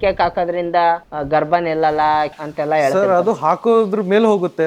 Cake ಹಾಕೋದ್ರಿಂದ ಗರ್ಭ ನಿಲ್ಲಲ್ಲ ಅಂತೆಲ್ಲ ಸರ್ ಹೇಳ್ತಾರೆ ಅದು ಹಾಕೋದ್ರ ಮೇಲೆ ಹೋಗುತ್ತೆ.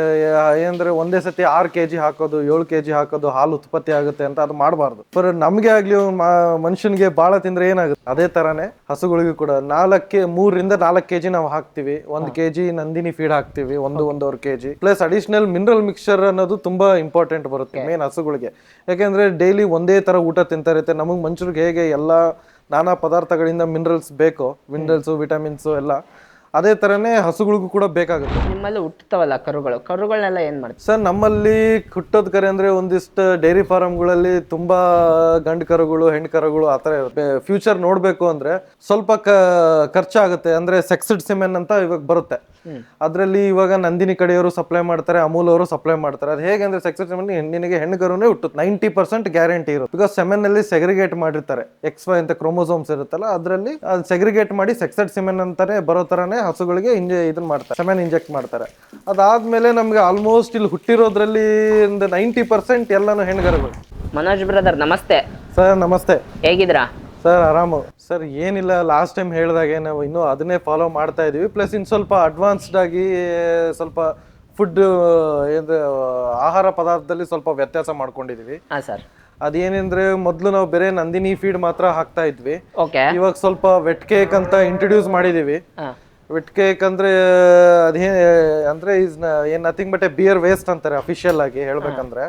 ಏನಂದ್ರೆ ಒಂದೇ ಸತಿ ಆರು ಕೆಜಿ ಹಾಕೋದು ಏಳು ಕೆಜಿ ಹಾಕೋದು ಹಾಲು ಉತ್ಪತ್ತಿ ಆಗುತ್ತೆ ಅಂತ ಅದು ಮಾಡಬಾರ್ದು. ಫರ್ ನಮ್ಗೆ ಆಗ್ಲಿ ಒಂದ್ ಮಾ- ಮನುಷ್ಯನ್ಗೆ ಬಾಳ ತಿಂದ್ರೆ ಏನಾಗುತ್ತೆ? ಅದೇ ತರಾನೇ ಹಸುಗಳಿಗೂ ಕೂಡ ನಾಲ್ಕೆ ಮೂರರಿಂದ ನಾಲ್ಕು ಕೆಜಿ ನಾವು ಹಾಕ್ತಿವಿ. ಒಂದ್ ಕೆಜಿ ನಂದಿನಿ ಫೀಡ್ ಹಾಕ್ತಿವಿ ಒಂದು ಒಂದೂವರೆ KG. Plus additional mineral mixture ಅನ್ನೋದು ತುಂಬಾ ಇಂಪಾರ್ಟೆಂಟ್ ಬರುತ್ತೆ ಮೇನ್ ಹಸುಗಳಿಗೆ. ಯಾಕೆಂದ್ರೆ ಡೈಲಿ ಒಂದೇ ತರ ಊಟ ತಿಂತಾ ಇರುತ್ತೆ. ನಮಗ್ ಮನುಷ್ಯರಿಗೆ ಹೇಗೆ ಎಲ್ಲಾ ನಾನಾ ಪದಾರ್ಥಗಳಿಂದ ಮಿನರಲ್ಸ್ ಬೇಕು ಮಿನರಲ್ಸು ವಿಟಮಿನ್ಸು ಎಲ್ಲ ಅದೇ ತರನೇ ಹಸುಗಳಿಗೂ ಕೂಡ ಬೇಕಾಗುತ್ತೆ. ನಿಮ್ಮಲ್ಲಿ ಹುಟ್ಟುತ್ತವಲ್ಲ ಕರುಗಳು. ಕರುಗಳನ್ನೆಲ್ಲ ಏನ್ ಮಾಡ್ತೀವಿ ಸರ್ ನಮ್ಮಲ್ಲಿ ಹುಟ್ಟೋದ್ ಕರೆ ಅಂದ್ರೆ ಒಂದಿಷ್ಟು ಡೈರಿ ಫಾರ್ಮ್ಗಳಲ್ಲಿ ತುಂಬಾ ಗಂಡು ಕರುಗಳು ಹೆಣ್ಣು ಕರುಗಳು ಆ ಥರ ಇರುತ್ತೆ. ಫ್ಯೂಚರ್ ನೋಡ್ಬೇಕು ಅಂದ್ರೆ ಸ್ವಲ್ಪ ಕ ಖರ್ಚಾಗುತ್ತೆ. ಅಂದ್ರೆ ಸೆಕ್ಸ್ಡ್ ಸಿಮೆನ್ ಅಂತ ಇವಾಗ ಬರುತ್ತೆ. ಅದರಲ್ಲಿ ಇವಾಗ ನಂದಿನಿ ಕಡೆಯವರು ಸಪ್ಲೈ ಮಾಡ್ತಾರೆ ಅಮೂಲ್ ಅವರು ಸಪ್ಲೈ ಮಾಡ್ತಾರೆ. ಅದು ಹೇಗೆ ಅಂದ್ರೆ ಸೆಕ್ಸ್ಡ್ ಸಿಮೆನ್ ಹೆಣ್ಣಿನಿಗೆ ಹೆಣ್ಣು ಕರುನೇ ಹುಟ್ಟುತ್ತೆ. ನೈಂಟಿ ಪರ್ಸೆಂಟ್ ಗ್ಯಾರಂಟಿ ಇರುತ್ತೆ. ಬಿಕಾಸ್ ಸೆಮೆನ್ ಅಲ್ಲಿ ಸೆಗ್ರಿಗೇಟ್ ಮಾಡಿರ್ತಾರೆ. ಎಕ್ಸ್ ವೈ ಅಂತ ಕ್ರೋಮೋಸೋಮ್ಸ್ ಇರುತ್ತಲ್ಲ ಅದರಲ್ಲಿ ಸೆಗ್ರಿಗೇಟ್ ಮಾಡಿ ಸೆಕ್ಸೆಡ್ ಸಿಮೆನ್ ಅಂತಾನೆ ಬರೋ ತರನೇ ಹಸುಗಳಿಗೆ ಇಂಜೆ ಇದನ್ನ ಮಾಡ್ತಾರೆ ಸೆಮೆನ್ ಇಂಜೆಕ್ಟ್ ಮಾಡ್ತಾರೆ. ಅದಾದ್ಮೇಲೆ ನಮ್ಗೆ ಆಲ್ಮೋಸ್ಟ್ ಇಲ್ಲಿ ಹುಟ್ಟಿರೋದ್ರಲ್ಲಿ ಒಂದು ನೈಂಟಿ ಪರ್ಸೆಂಟ್ ಎಲ್ಲಾನು ಹೆಣ್ಗರುಗಳು. ಮನೋಜ್ ಬ್ರದರ್ ನಮಸ್ತೆ. ಸರ್ ನಮಸ್ತೆ. ಹೇಗಿದ್ರಾ ಸರ್ ಆರಾಮು. ಸರ್ ಏನಿಲ್ಲ ಲಾಸ್ಟ್ ಟೈಮ್ ಹೇಳಿದಾಗೆ ನಾವು ಇನ್ನೂ ಅದನ್ನೇ ಫಾಲೋ ಮಾಡ್ತಾ ಇದೀವಿ. ಪ್ಲಸ್ ಇನ್ನು ಸ್ವಲ್ಪ ಅಡ್ವಾನ್ಸ್ಡ್ ಆಗಿ ಸ್ವಲ್ಪ ಫುಡ್ ಆಹಾರ ಪದಾರ್ಥದಲ್ಲಿ ಸ್ವಲ್ಪ ವ್ಯತ್ಯಾಸ ಮಾಡ್ಕೊಂಡಿದೀವಿ. ಹಾ ಸರ್. ಅದೇನೆಂದ್ರೆ ಮೊದಲು ನಾವು ಬೇರೆ ನಂದಿನಿ ಫೀಡ್ ಮಾತ್ರ ಹಾಕ್ತಾ ಇದ್ವಿ. ಓಕೆ ಇವಾಗ ಸ್ವಲ್ಪ ವೆಟ್ ಕೇಕ್ ಅಂತ ಇಂಟ್ರೊಡ್ಯೂಸ್ ಮಾಡಿದೀವಿ. ವೆಟ್ ಕೇಕ್ ಅಂದ್ರೆ ಅದೇ ಅಂದ್ರೆ ಇಸ್ ಏನ್ ನಥಿಂಗ್ ಬಟ್ ಬಿಯರ್ ವೇಸ್ಟ್ ಅಂತಾರೆ ಅಫಿಷಿಯಲ್ ಆಗಿ ಹೇಳ್ಬೇಕಂದ್ರೆ.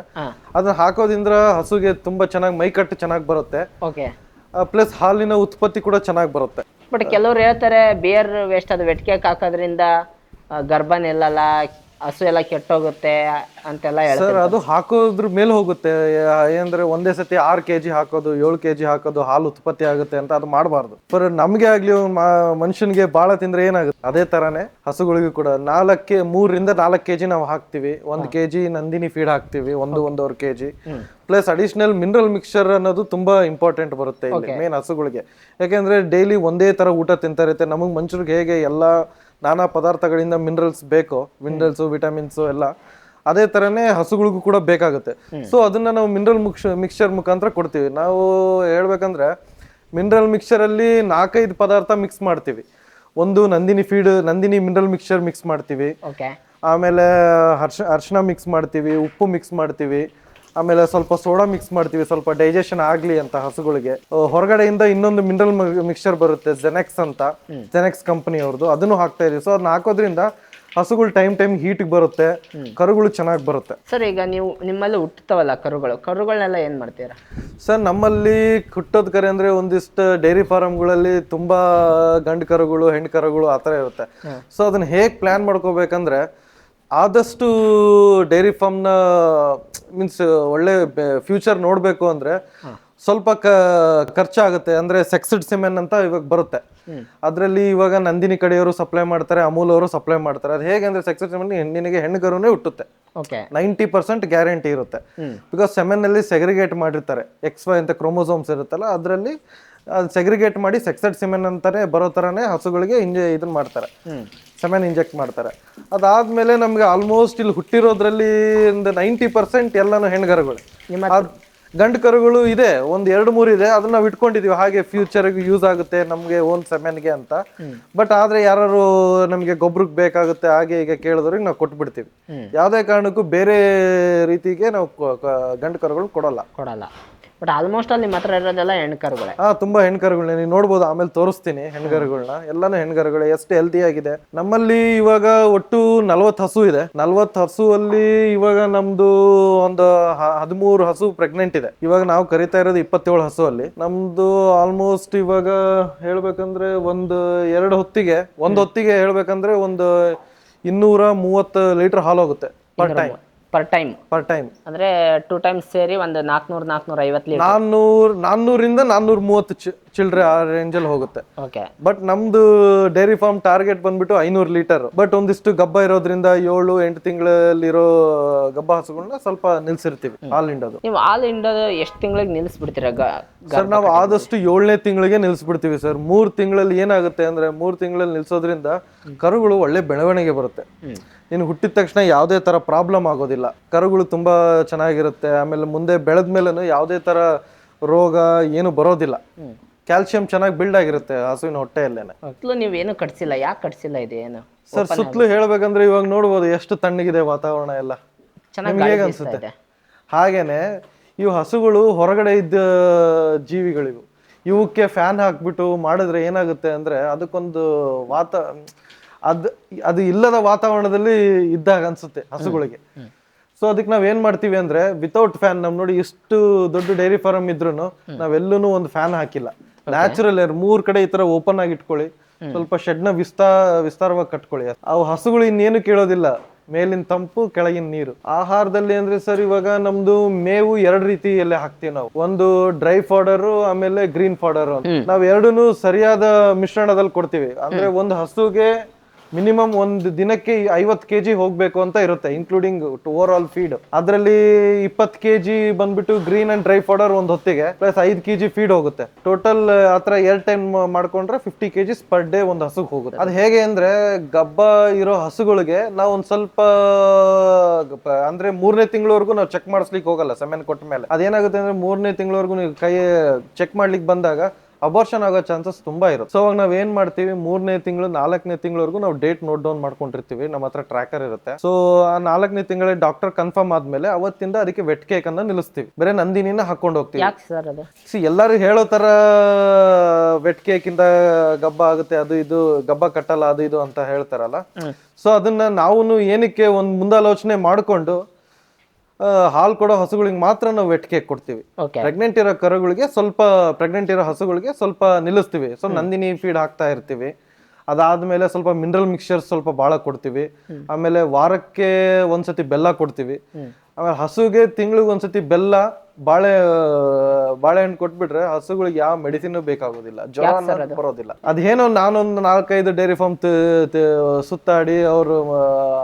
ಅದನ್ನ ಹಾಕೋದ್ರಿಂದ ಹಸುಗೆ ತುಂಬಾ ಚೆನ್ನಾಗಿ ಮೈಕಟ್ಟು ಚೆನ್ನಾಗಿ ಬರುತ್ತೆ. ಓಕೆ. ಪ್ಲಸ್ ಹಾಲಿನ ಉತ್ಪತ್ತಿ ಕೂಡ ಚೆನ್ನಾಗಿ ಬರುತ್ತೆ. ಬಟ್ ಕೆಲವ್ರು ಹೇಳ್ತಾರೆ ಬಿಯರ್ ವೇಸ್ಟ್ ಅದು ವೆಟ್ ಕೇಕ್ ಹಾಕೋದ್ರಿಂದ ಗರ್ಭ ನಿಲ್ಲಲ್ಲ ಹಸು ಎಲ್ಲ ಕೆಟ್ಟೋಗುತ್ತೆ ಅಂತೆಲ್ಲ ಹೇಳ್ತಾರೆ. ಸರ್ ಅದು ಹಾಕೋದ್ರ ಮೇಲೆ ಹೋಗುತ್ತೆ. ಏನಂದ್ರೆ ಒಂದೇ ಸತಿ ಆರು ಕೆಜಿ ಹಾಕೋದು ಏಳು ಕೆಜಿ ಹಾಕೋದು ಹಾಲು ಉತ್ಪತ್ತಿ ಆಗುತ್ತೆ ಅಂತ ಅದು ಮಾಡಬಾರ್ದು. ಫರ್ ನಮ್ಗೆ ಆಗ್ಲಿ ಒಂದ್ ಮಾ- ಮನುಷ್ಯನ್ಗೆ ಬಾಳ ತಿಂದ್ರೆ ಏನಾಗುತ್ತೆ? ಅದೇ ತರಾನೇ ಹಸುಗಳಿಗೂ ಕೂಡ ನಾಲ್ಕೆ ಮೂರರಿಂದ ನಾಲ್ಕು ಕೆಜಿ ನಾವು ಹಾಕ್ತಿವಿ. ಒಂದ್ ಕೆಜಿ ನಂದಿನಿ ಫೀಡ್ ಹಾಕ್ತಿವಿ ಒಂದು ಒಂದೂವರೆ KG. Plus additional mineral mixture ಅನ್ನೋದು ತುಂಬಾ ಇಂಪಾರ್ಟೆಂಟ್ ಬರುತ್ತೆ ಇಲ್ಲಿ ಮೇನ್ ಹಸುಗಳಿಗೆ. ಯಾಕೆಂದ್ರೆ ಡೈಲಿ ಒಂದೇ ತರ ಊಟ ತಿಂತಾ ಇರುತ್ತೆ. ನಮಗೆ ಮನುಷ್ಯರಿಗೆ ಹೇಗೆ ಎಲ್ಲಾ ನಾನಾ ಪದಾರ್ಥಗಳಿಂದ ಮಿನರಲ್ಸ್ ಬೇಕು ಮಿನರಲ್ಸು ವಿಟಮಿನ್ಸು ಎಲ್ಲ ಅದೇ ತರನೇ ಹಸುಗಳಿಗೂ ಕೂಡ ಬೇಕಾಗುತ್ತೆ. ಸೊ ಅದನ್ನ ನಾವು ಮಿನರಲ್ ಮಿಕ್ಸ್ಚರ್ ಮುಖಾಂತರ ಕೊಡ್ತೀವಿ. ನಾವು ಹೇಳ್ಬೇಕಂದ್ರೆ ಮಿನರಲ್ ಮಿಕ್ಸ್ಚರ್ ಅಲ್ಲಿ ನಾಲ್ಕೈದು ಪದಾರ್ಥ ಮಿಕ್ಸ್ ಮಾಡ್ತೀವಿ. ಒಂದು Nandini feed Nandini mineral mixture mix ಮಾಡ್ತೀವಿ. ಆಮೇಲೆ ಹರ್ಷ ಅರ್ಶಿನ ಮಿಕ್ಸ್ ಮಾಡ್ತೀವಿ ಉಪ್ಪು ಮಿಕ್ಸ್ ಮಾಡ್ತೀವಿ. ಆಮೇಲೆ ಸ್ವಲ್ಪ ಸೋಡಾ ಮಿಕ್ಸ್ ಮಾಡ್ತೀವಿ ಸ್ವಲ್ಪ ಡೈಜೆಷನ್ ಆಗ್ಲಿ ಅಂತ ಹಸುಗಳಿಗೆ. ಹೊರಗಡೆಯಿಂದ ಇನ್ನೊಂದು ಮಿನರಲ್ ಮಿಕ್ಸ್ಚರ್ ಬರುತ್ತೆ ಜೆನೆಕ್ಸ್ ಅಂತ. ಜೆನೆಕ್ಸ್ ಕಂಪನಿ ಅವ್ರದ್ದು ಅದನ್ನು ಹಾಕ್ತಾ ಇದೀವಿ. ಸೊ ಅದನ್ನ ಹಾಕೋದ್ರಿಂದ ಹಸುಗಳು ಟೈಮ್ ಟೈಮ್ ಹೀಟ್ ಬರುತ್ತೆ ಕರುಗಳು ಚೆನ್ನಾಗಿ ಬರುತ್ತೆ. ಸರ್ ಈಗ ನೀವು ನಿಮ್ಮಲ್ಲಿ ಹುಟ್ಟುತ್ತವಲ್ಲ ಕರುಗಳು. ಕರುಗಳನ್ನೆಲ್ಲ ಏನ್ ಮಾಡ್ತೀರಾ? ಸರ್ ನಮ್ಮಲ್ಲಿ ಹುಟ್ಟೋದ್ ಕರೆ ಅಂದ್ರೆ ಒಂದಿಷ್ಟು ಡೈರಿ ಫಾರ್ಮ್ಗಳಲ್ಲಿ ತುಂಬಾ ಗಂಡು ಕರುಗಳು ಹೆಣ್ಣು ಕರುಗಳು ಆತರ ಥರ ಇರುತ್ತೆ. ಸೊ ಅದನ್ನ ಹೇಗೆ ಪ್ಲಾನ್ ಮಾಡ್ಕೋಬೇಕಂದ್ರೆ ಆದಷ್ಟು ಡೈರಿ ಫಾರ್ಮ್ನ ಮೀನ್ಸ್ ಒಳ್ಳೆ ಫ್ಯೂಚರ್ ನೋಡಬೇಕು ಅಂದ್ರೆ ಸ್ವಲ್ಪ ಕ ಖರ್ಚಾಗುತ್ತೆ. ಅಂದ್ರೆ ಸೆಕ್ಸಡ್ ಸಿಮೆನ್ ಅಂತ ಇವಾಗ ಬರುತ್ತೆ. ಅದರಲ್ಲಿ ಇವಾಗ ನಂದಿನಿ ಕಡೆಯವರು ಸಪ್ಲೈ ಮಾಡ್ತಾರೆ ಅಮೂಲ್ ಅವರು ಸಪ್ಲೈ ಮಾಡ್ತಾರೆ. ಅದು ಹೇಗೆ ಅಂದ್ರೆ ಸೆಕ್ಸಡ್ ಸಿಮೆನ್ ಹೆಣ್ಣಿನಿಗೆ ಹೆಣ್ಣು ಕರುನೇ ಹುಟ್ಟುತ್ತೆ. ಓಕೆ. ನೈಂಟಿ ಪರ್ಸೆಂಟ್ ಗ್ಯಾರಂಟಿ ಇರುತ್ತೆ. ಬಿಕಾಸ್ ಸೆಮೆನ್ ಅಲ್ಲಿ ಸೆಗ್ರಿಗೇಟ್ ಮಾಡಿರ್ತಾರೆ. ಎಕ್ಸ್ ವೈ ಅಂತ ಕ್ರೋಮೋಸೋಮ್ಸ್ ಇರುತ್ತಲ್ಲ ಅದರಲ್ಲಿ ಸೆಗ್ರಿಗೇಟ್ ಮಾಡಿ ಸೆಕ್ಸೆಡ್ ಸಿಮೆನ್ ಅಂತಾನೆ ಬರೋ ಥರನೇ ಹಸುಗಳಿಗೆ ಇಂಜೆ ಇದನ್ನ ಮಾಡ್ತಾರೆ. ಸೆಮೆನ್ ಇಂಜೆಕ್ಟ್ ಮಾಡ್ತಾರೆ. ಅದಾದ್ಮೇಲೆ ನಮ್ಗೆ ಆಲ್ಮೋಸ್ಟ್ ಇಲ್ಲಿ ಹುಟ್ಟಿರೋದ್ರಲ್ಲಿ ಒಂದು ನೈಂಟಿ ಪರ್ಸೆಂಟ್ ಎಲ್ಲಾನು ಹೆಣ್ಗರುಗಳು. ಗಂಡು ಕರುಗಳು ಇದೆ ಒಂದ್ ಎರಡು ಮೂರು ಇದೆ ಅದನ್ನ ನಾವು ಇಟ್ಕೊಂಡಿದೀವಿ ಹಾಗೆ ಫ್ಯೂಚರ್ ಯೂಸ್ ಆಗುತ್ತೆ ನಮ್ಗೆ ಓನ್ ಸೆಮೆನ್ಗೆ ಅಂತ. ಬಟ್ ಆದ್ರೆ ಯಾರು ನಮ್ಗೆ ಗೊಬ್ಬರಕ್ಕೆ ಬೇಕಾಗುತ್ತೆ ಹಾಗೆ ಈಗ ಕೇಳಿದ್ರಿಗೆ ನಾವು ಕೊಟ್ಬಿಡ್ತೀವಿ. ಯಾವ್ದೇ ಕಾರಣಕ್ಕೂ ಬೇರೆ ರೀತಿಗೆ ನಾವು ಗಂಡು ಕರುಗಳು ಕೊಡಲ್ಲ. ಕೊಡಲ್ಲ. ಬಟ್ ಆಲ್ಮೋಸ್ಟ್ ಅಲ್ಲಿ ಮಾತ್ರ ಇರೋದೆಲ್ಲ ಹೆಣ್ಕರುಗಳೇ. ಹಾ ತುಂಬಾ ಹೆಣ್ಕರುಗಳನ್ನ ನೀವು ನೋಡ್ಬೋದು ಆಮೇಲೆ ತೋರಿಸ್ತೀನಿ ಹೆಣ್ಗರುಗಳನ್ನ ಎಲ್ಲಾನು ಹೆಣ್ಗರುಗಳೇ ಎಷ್ಟು ಹೆಲ್ತಿ ಆಗಿದೆ. ನಮ್ಮಲ್ಲಿ ಇವಾಗ ಒಟ್ಟು ನಲ್ವತ್ ಹಸು ಇದೆ. ನಲ್ವತ್ ಹಸು ಅಲ್ಲಿ ಇವಾಗ ನಮ್ದು ಒಂದು ಹದಿಮೂರು ಹಸು ಪ್ರೆಗ್ನೆಂಟ್ ಇದೆ. ಇವಾಗ ನಾವು ಕರಿತಾ ಇರೋದು ಇಪ್ಪತ್ತೇಳು ಹಸು ಅಲ್ಲಿ ನಮ್ದು ಆಲ್ಮೋಸ್ಟ್ ಇವಾಗ ಹೇಳ್ಬೇಕಂದ್ರೆ ಒಂದು ಎರಡು ಹೊತ್ತಿಗೆ ಒಂದು ಹೊತ್ತಿಗೆ ಹೇಳ್ಬೇಕಂದ್ರೆ ಒಂದು ಇನ್ನೂರ ಮೂವತ್ತು ಲೀಟರ್ ಹಾಲು ಹೋಗುತ್ತೆ. Per time per time per time ಅಂದ್ರೆ ಟೂ ಟೈಮ್ಸ್ ಸೇರಿ ಒಂದು ನಾಲ್ಕುನೂರು ನಾಲ್ಕುನೂರ ಐವತ್ತು ಲೀಟರ್ ನಾನ್ನೂರ್ ನಾನ್ನೂರಿಂದ ನಾನ್ನೂರ ಮೂವತ್ತು ಚಿಲ್ಡ್ರೆ ಆ ರೇಂಜಲ್ಲಿ ಹೋಗುತ್ತೆ. ಓಕೆ ಬಟ್ ನಮ್ದು ಡೈರಿ ಫಾರ್ಮ್ ಟಾರ್ಗೆಟ್ ಬಂದ್ಬಿಟ್ಟು ಐನೂರು ಲೀಟರ್ ಬಟ್ ಒಂದಿಷ್ಟು ಗಬ್ಬ ಇರೋದ್ರಿಂದ ಏಳು ಎಂಟು ತಿಂಗಳಲ್ಲಿರೋ ಗಬ್ಬ ಹಸುಗಳನ್ನ ಸ್ವಲ್ಪ ನಿಲ್ಸಿರ್ತೀವಿ ಹಾಲ್ ಹಿಂಡೋದು. ನೀವು ಹಾಲ್ ಹಿಂಡೋದು ಎಷ್ಟು ತಿಂಗಳಿಗೆ ನಿಲ್ಲಿಸ್ಬಿಡ್ತೀರಾ ಸರ್ ನಾವು ಆದಷ್ಟು ಏಳನೇ ತಿಂಗಳಿಗೆ ನಿಲ್ಸ್ಬಿಡ್ತೀವಿ ಸರ್. ಮೂರ್ ತಿಂಗಳಲ್ಲಿ ಏನಾಗುತ್ತೆ ಅಂದ್ರೆ ಮೂರ್ ತಿಂಗಳಲ್ಲಿ ನಿಲ್ಸೋದ್ರಿಂದ ಕರುಗಳು ಒಳ್ಳೆ ಬೆಳವಣಿಗೆ ಬರುತ್ತೆ. ನೀನು ಹುಟ್ಟಿದ ತಕ್ಷಣ ಯಾವುದೇ ತರ ಪ್ರಾಬ್ಲಮ್ ಆಗೋದಿಲ್ಲ. ಕರುಗಳು ತುಂಬಾ ಚೆನ್ನಾಗಿರುತ್ತೆ. ಆಮೇಲೆ ಮುಂದೆ ಬೆಳೆದ ಮೇಲೂ ಯಾವುದೇ ತರ ರೋಗ ಏನು ಬರೋದಿಲ್ಲ. ಕ್ಯಾಲ್ಸಿಯಂ ಚೆನ್ನಾಗಿ ಬಿಲ್ಡ್ ಆಗಿರುತ್ತೆ ಹಸುವಿನ ಹೊಟ್ಟೆಯಲ್ಲೇನೆ. ನೀವು ನೀವೇನು ಕಟ್ಸಿಲ್ಲ ಯಾಕೆ ಕಟ್ಸಿಲ್ಲ ಇದು ಏನು? ಸರ್ ಸುತ್ತಲೂ ಹೇಳ್ಬೇಕಂದ್ರೆ ಇವಾಗ ನೋಡ್ಬೋದು ಎಷ್ಟು ತಣ್ಣಗಿದೆ ವಾತಾವರಣ ಎಲ್ಲ. ಚೆನ್ನಾಗಿ ಹೇಗೆ ಅನ್ಸುತ್ತೆ? ಹಾಗೇನೆ ಇವು ಹಸುಗಳು ಹೊರಗಡೆ ಇದ್ದ ಜೀವಿಗಳಿವು. ಇವಕ್ಕೆ ಫ್ಯಾನ್ ಹಾಕ್ಬಿಟ್ಟು ಮಾಡಿದ್ರೆ ಏನಾಗುತ್ತೆ ಅಂದ್ರೆ ಅದಕ್ಕೊಂದು ವಾತ ಅದ್ ಅದು ಇಲ್ಲದ ವಾತಾವರಣದಲ್ಲಿ ಇದ್ದಾಗ ಅನ್ಸುತ್ತೆ ಹಸುಗಳಿಗೆ. ಸೊ ಅದಕ್ಕೆ ನಾವ್ ಏನ್ ಮಾಡ್ತೀವಿ ಅಂದ್ರೆ ವಿತೌಟ್ ಫ್ಯಾನ್ ನಮ್ ನೋಡಿ ಇಷ್ಟು ದೊಡ್ಡ ಡೈರಿ ಫಾರ್ಮ್ ಇದ್ರು ನಾವೆಲ್ಲೂ ಒಂದು ಫ್ಯಾನ್ ಹಾಕಿಲ್ಲ. ನ್ಯಾಚುರಲ್ ಏರ್ ಮೂರ್ ಕಡೆ ಈ ತರ ಓಪನ್ ಆಗಿ ಇಟ್ಕೊಳ್ಳಿ. ಸ್ವಲ್ಪ ಶೆಡ್ನ ವಿಸ್ತಾ ವಿಸ್ತಾರವಾಗಿ ಕಟ್ಕೊಳ್ಳಿ. ಅವು ಹಸುಗಳು ಇನ್ನೇನು ಕೇಳೋದಿಲ್ಲ. ಮೇಲಿನ ತಂಪು ಕೆಳಗಿನ ನೀರು. ಆಹಾರದಲ್ಲಿ ಅಂದ್ರೆ ಸರ್ ಇವಾಗ ನಮ್ದು ಮೇವು ಎರಡು ರೀತಿಯಲ್ಲೇ ಹಾಕ್ತೀವಿ ನಾವು. ಒಂದು ಡ್ರೈ ಫಾಡರ್ ಆಮೇಲೆ ಗ್ರೀನ್ ಫಾಡರ್ ನಾವ್ ಎರಡೂನು ಸರಿಯಾದ ಮಿಶ್ರಣದಲ್ಲಿ ಕೊಡ್ತೀವಿ. ಅಂದ್ರೆ ಒಂದು ಹಸುಗೆ ಮಿನಿಮಮ್ ಒಂದು ದಿನಕ್ಕೆ ಐವತ್ತು ಕೆ ಜಿ ಹೋಗಬೇಕು ಅಂತ ಇರುತ್ತೆ ಇನ್ಕ್ಲೂಡಿಂಗ್ ಓವರ್ ಆಲ್ ಫೀಡ್ ಅದರಲ್ಲಿ ಇಪ್ಪತ್ತು ಕೆ ಜಿ ಬಂದ್ಬಿಟ್ಟು ಗ್ರೀನ್ ಅಂಡ್ ಡ್ರೈ ಪೌಡರ್ ಒಂದು ಹೊತ್ತಿಗೆ ಪ್ಲಸ್ ಐದು ಕೆ ಜಿ ಫೀಡ್ ಹೋಗುತ್ತೆ. ಟೋಟಲ್ ಆತರ ಎರಡು ಟೈಮ್ ಮಾಡ್ಕೊಂಡ್ರೆ fifty K G per day ಒಂದು ಹಸುಗೆ ಹೋಗುತ್ತೆ. ಅದು ಹೇಗೆ ಅಂದ್ರೆ, ಗಬ್ಬ ಇರೋ ಹಸುಗಳಿಗೆ ನಾವು ಒಂದು ಸ್ವಲ್ಪ ಅಂದ್ರೆ ಮೂರನೇ ತಿಂಗಳವರೆಗೂ ನಾವು ಚೆಕ್ ಮಾಡಿಸ್ಲಿಕ್ಕೆ ಹೋಗಲ್ಲ ಸೆಮೆನ್ ಕೊಟ್ಟ ಮೇಲೆ. ಅದೇನಾಗುತ್ತೆ ಅಂದ್ರೆ ಮೂರನೇ ತಿಂಗಳವರೆಗೂ ನೀವು ಕೈ ಚೆಕ್ ಮಾಡ್ಲಿಕ್ಕೆ ಬಂದಾಗ ಅಬಾರ್ಷನ್ ಆಗೋ ಚಾನ್ಸಸ್ ತುಂಬಾ ಇರುತ್ತೆ. ಸೊ ಅವಾಗ ನಾವ್ ಏನ್ ಮಾಡ್ತೀವಿ? ಮೂರನೇ ತಿಂಗಳು ನಾಲ್ಕನೇ ತಿಂಗಳವರೆಗೂ ನಾವು ಡೇಟ್ ನೋಟ್ ಡೌನ್ ಮಾಡ್ಕೊಂಡಿರ್ತೀವಿ. ನಮ್ಮ ಹತ್ರ ಟ್ರ್ಯಾಕರ್ ಇರುತ್ತೆ. ಸೊ ಆ ನಾಲ್ಕನೇ ತಿಂಗಳ ಡಾಕ್ಟರ್ ಕನ್ಫರ್ಮ್ ಆದ್ಮೇಲೆ ಅವತ್ತಿಂದ ಅದಕ್ಕೆ ವೆಟ್ ಕೇಕ್ ಅನ್ನ ನಿಲ್ಲಿಸ್ತೀವಿ. ಬೇರೆ ನಂದಿನಿನ ಹಾಕೊಂಡು ಹೋಗ್ತೀವಿ. ಯಾಕೆ ಸರ್ ಅದು? ಸಿ ಎಲ್ಲರೂ ಹೇಳೋ ತರ ವೆಟ್ ಕೇಕ್ ಇಂದ ಗಬ್ಬ ಆಗುತ್ತೆ ಅದು ಇದು ಗಬ್ಬ ಕಟ್ಟಲ್ಲ ಅದು ಇದು ಅಂತ ಹೇಳ್ತಾರಲ್ಲ. ಸೊ ಅದನ್ನ ನಾವು ಏನಕ್ಕೆ ಒಂದ್ ಮುಂದಾಲೋಚನೆ ಮಾಡ್ಕೊಂಡು ಹಾಲ್ ಕೊಡೋ ಹಸುಗಳಿಗೆ ಮಾತ್ರ ನಾವು ವೆಟ್ ಕೇಕ್ ಕೊಡ್ತೀವಿ ಪ್ರೆಗ್ನೆಂಟ್ ಇರೋ ಕರುಗಳಿಗೆ ಸ್ವಲ್ಪ ಪ್ರೆಗ್ನೆಂಟ್ ಇರೋ ಹಸುಗಳಿಗೆ ಸ್ವಲ್ಪ ನಿಲ್ಲಿಸ್ತೀವಿ. ಸೊ ನಂದಿನಿ ಫೀಡ್ ಹಾಕ್ತಾ ಇರ್ತೀವಿ. ಅದಾದ್ಮೇಲೆ ಸ್ವಲ್ಪ ಮಿನರಲ್ ಮಿಕ್ಸ್ಚರ್ ಸ್ವಲ್ಪ ಭಾಳ ಕೊಡ್ತೀವಿ. ಆಮೇಲೆ ವಾರಕ್ಕೆ ಒಂದ್ಸತಿ ಬೆಲ್ಲ ಕೊಡ್ತೀವಿ. ಆಮೇಲೆ ಹಸುಗೆ ತಿಂಗಳಿಗೆ ಒಂದ್ಸತಿ ಬೆಲ್ಲ ಬಾಳೆ ಬಾಳೆಹಣ್ಣು ಕೊಟ್ಬಿಟ್ರೆ ಹಸುಗಳಿಗೆ ಯಾವ ಮೆಡಿಸಿನ್ ಬೇಕಾಗೋದಿಲ್ಲ. ಜ್ವರ ಅನ್ನೋದು ಬರೋದಿಲ್ಲ. ಅದೇನೋ ನಾನೊಂದು ನಾಲ್ಕೈದು ಡೈರಿ ಫಾರ್ಮ್ ಸುತ್ತಾಡಿ ಅವರು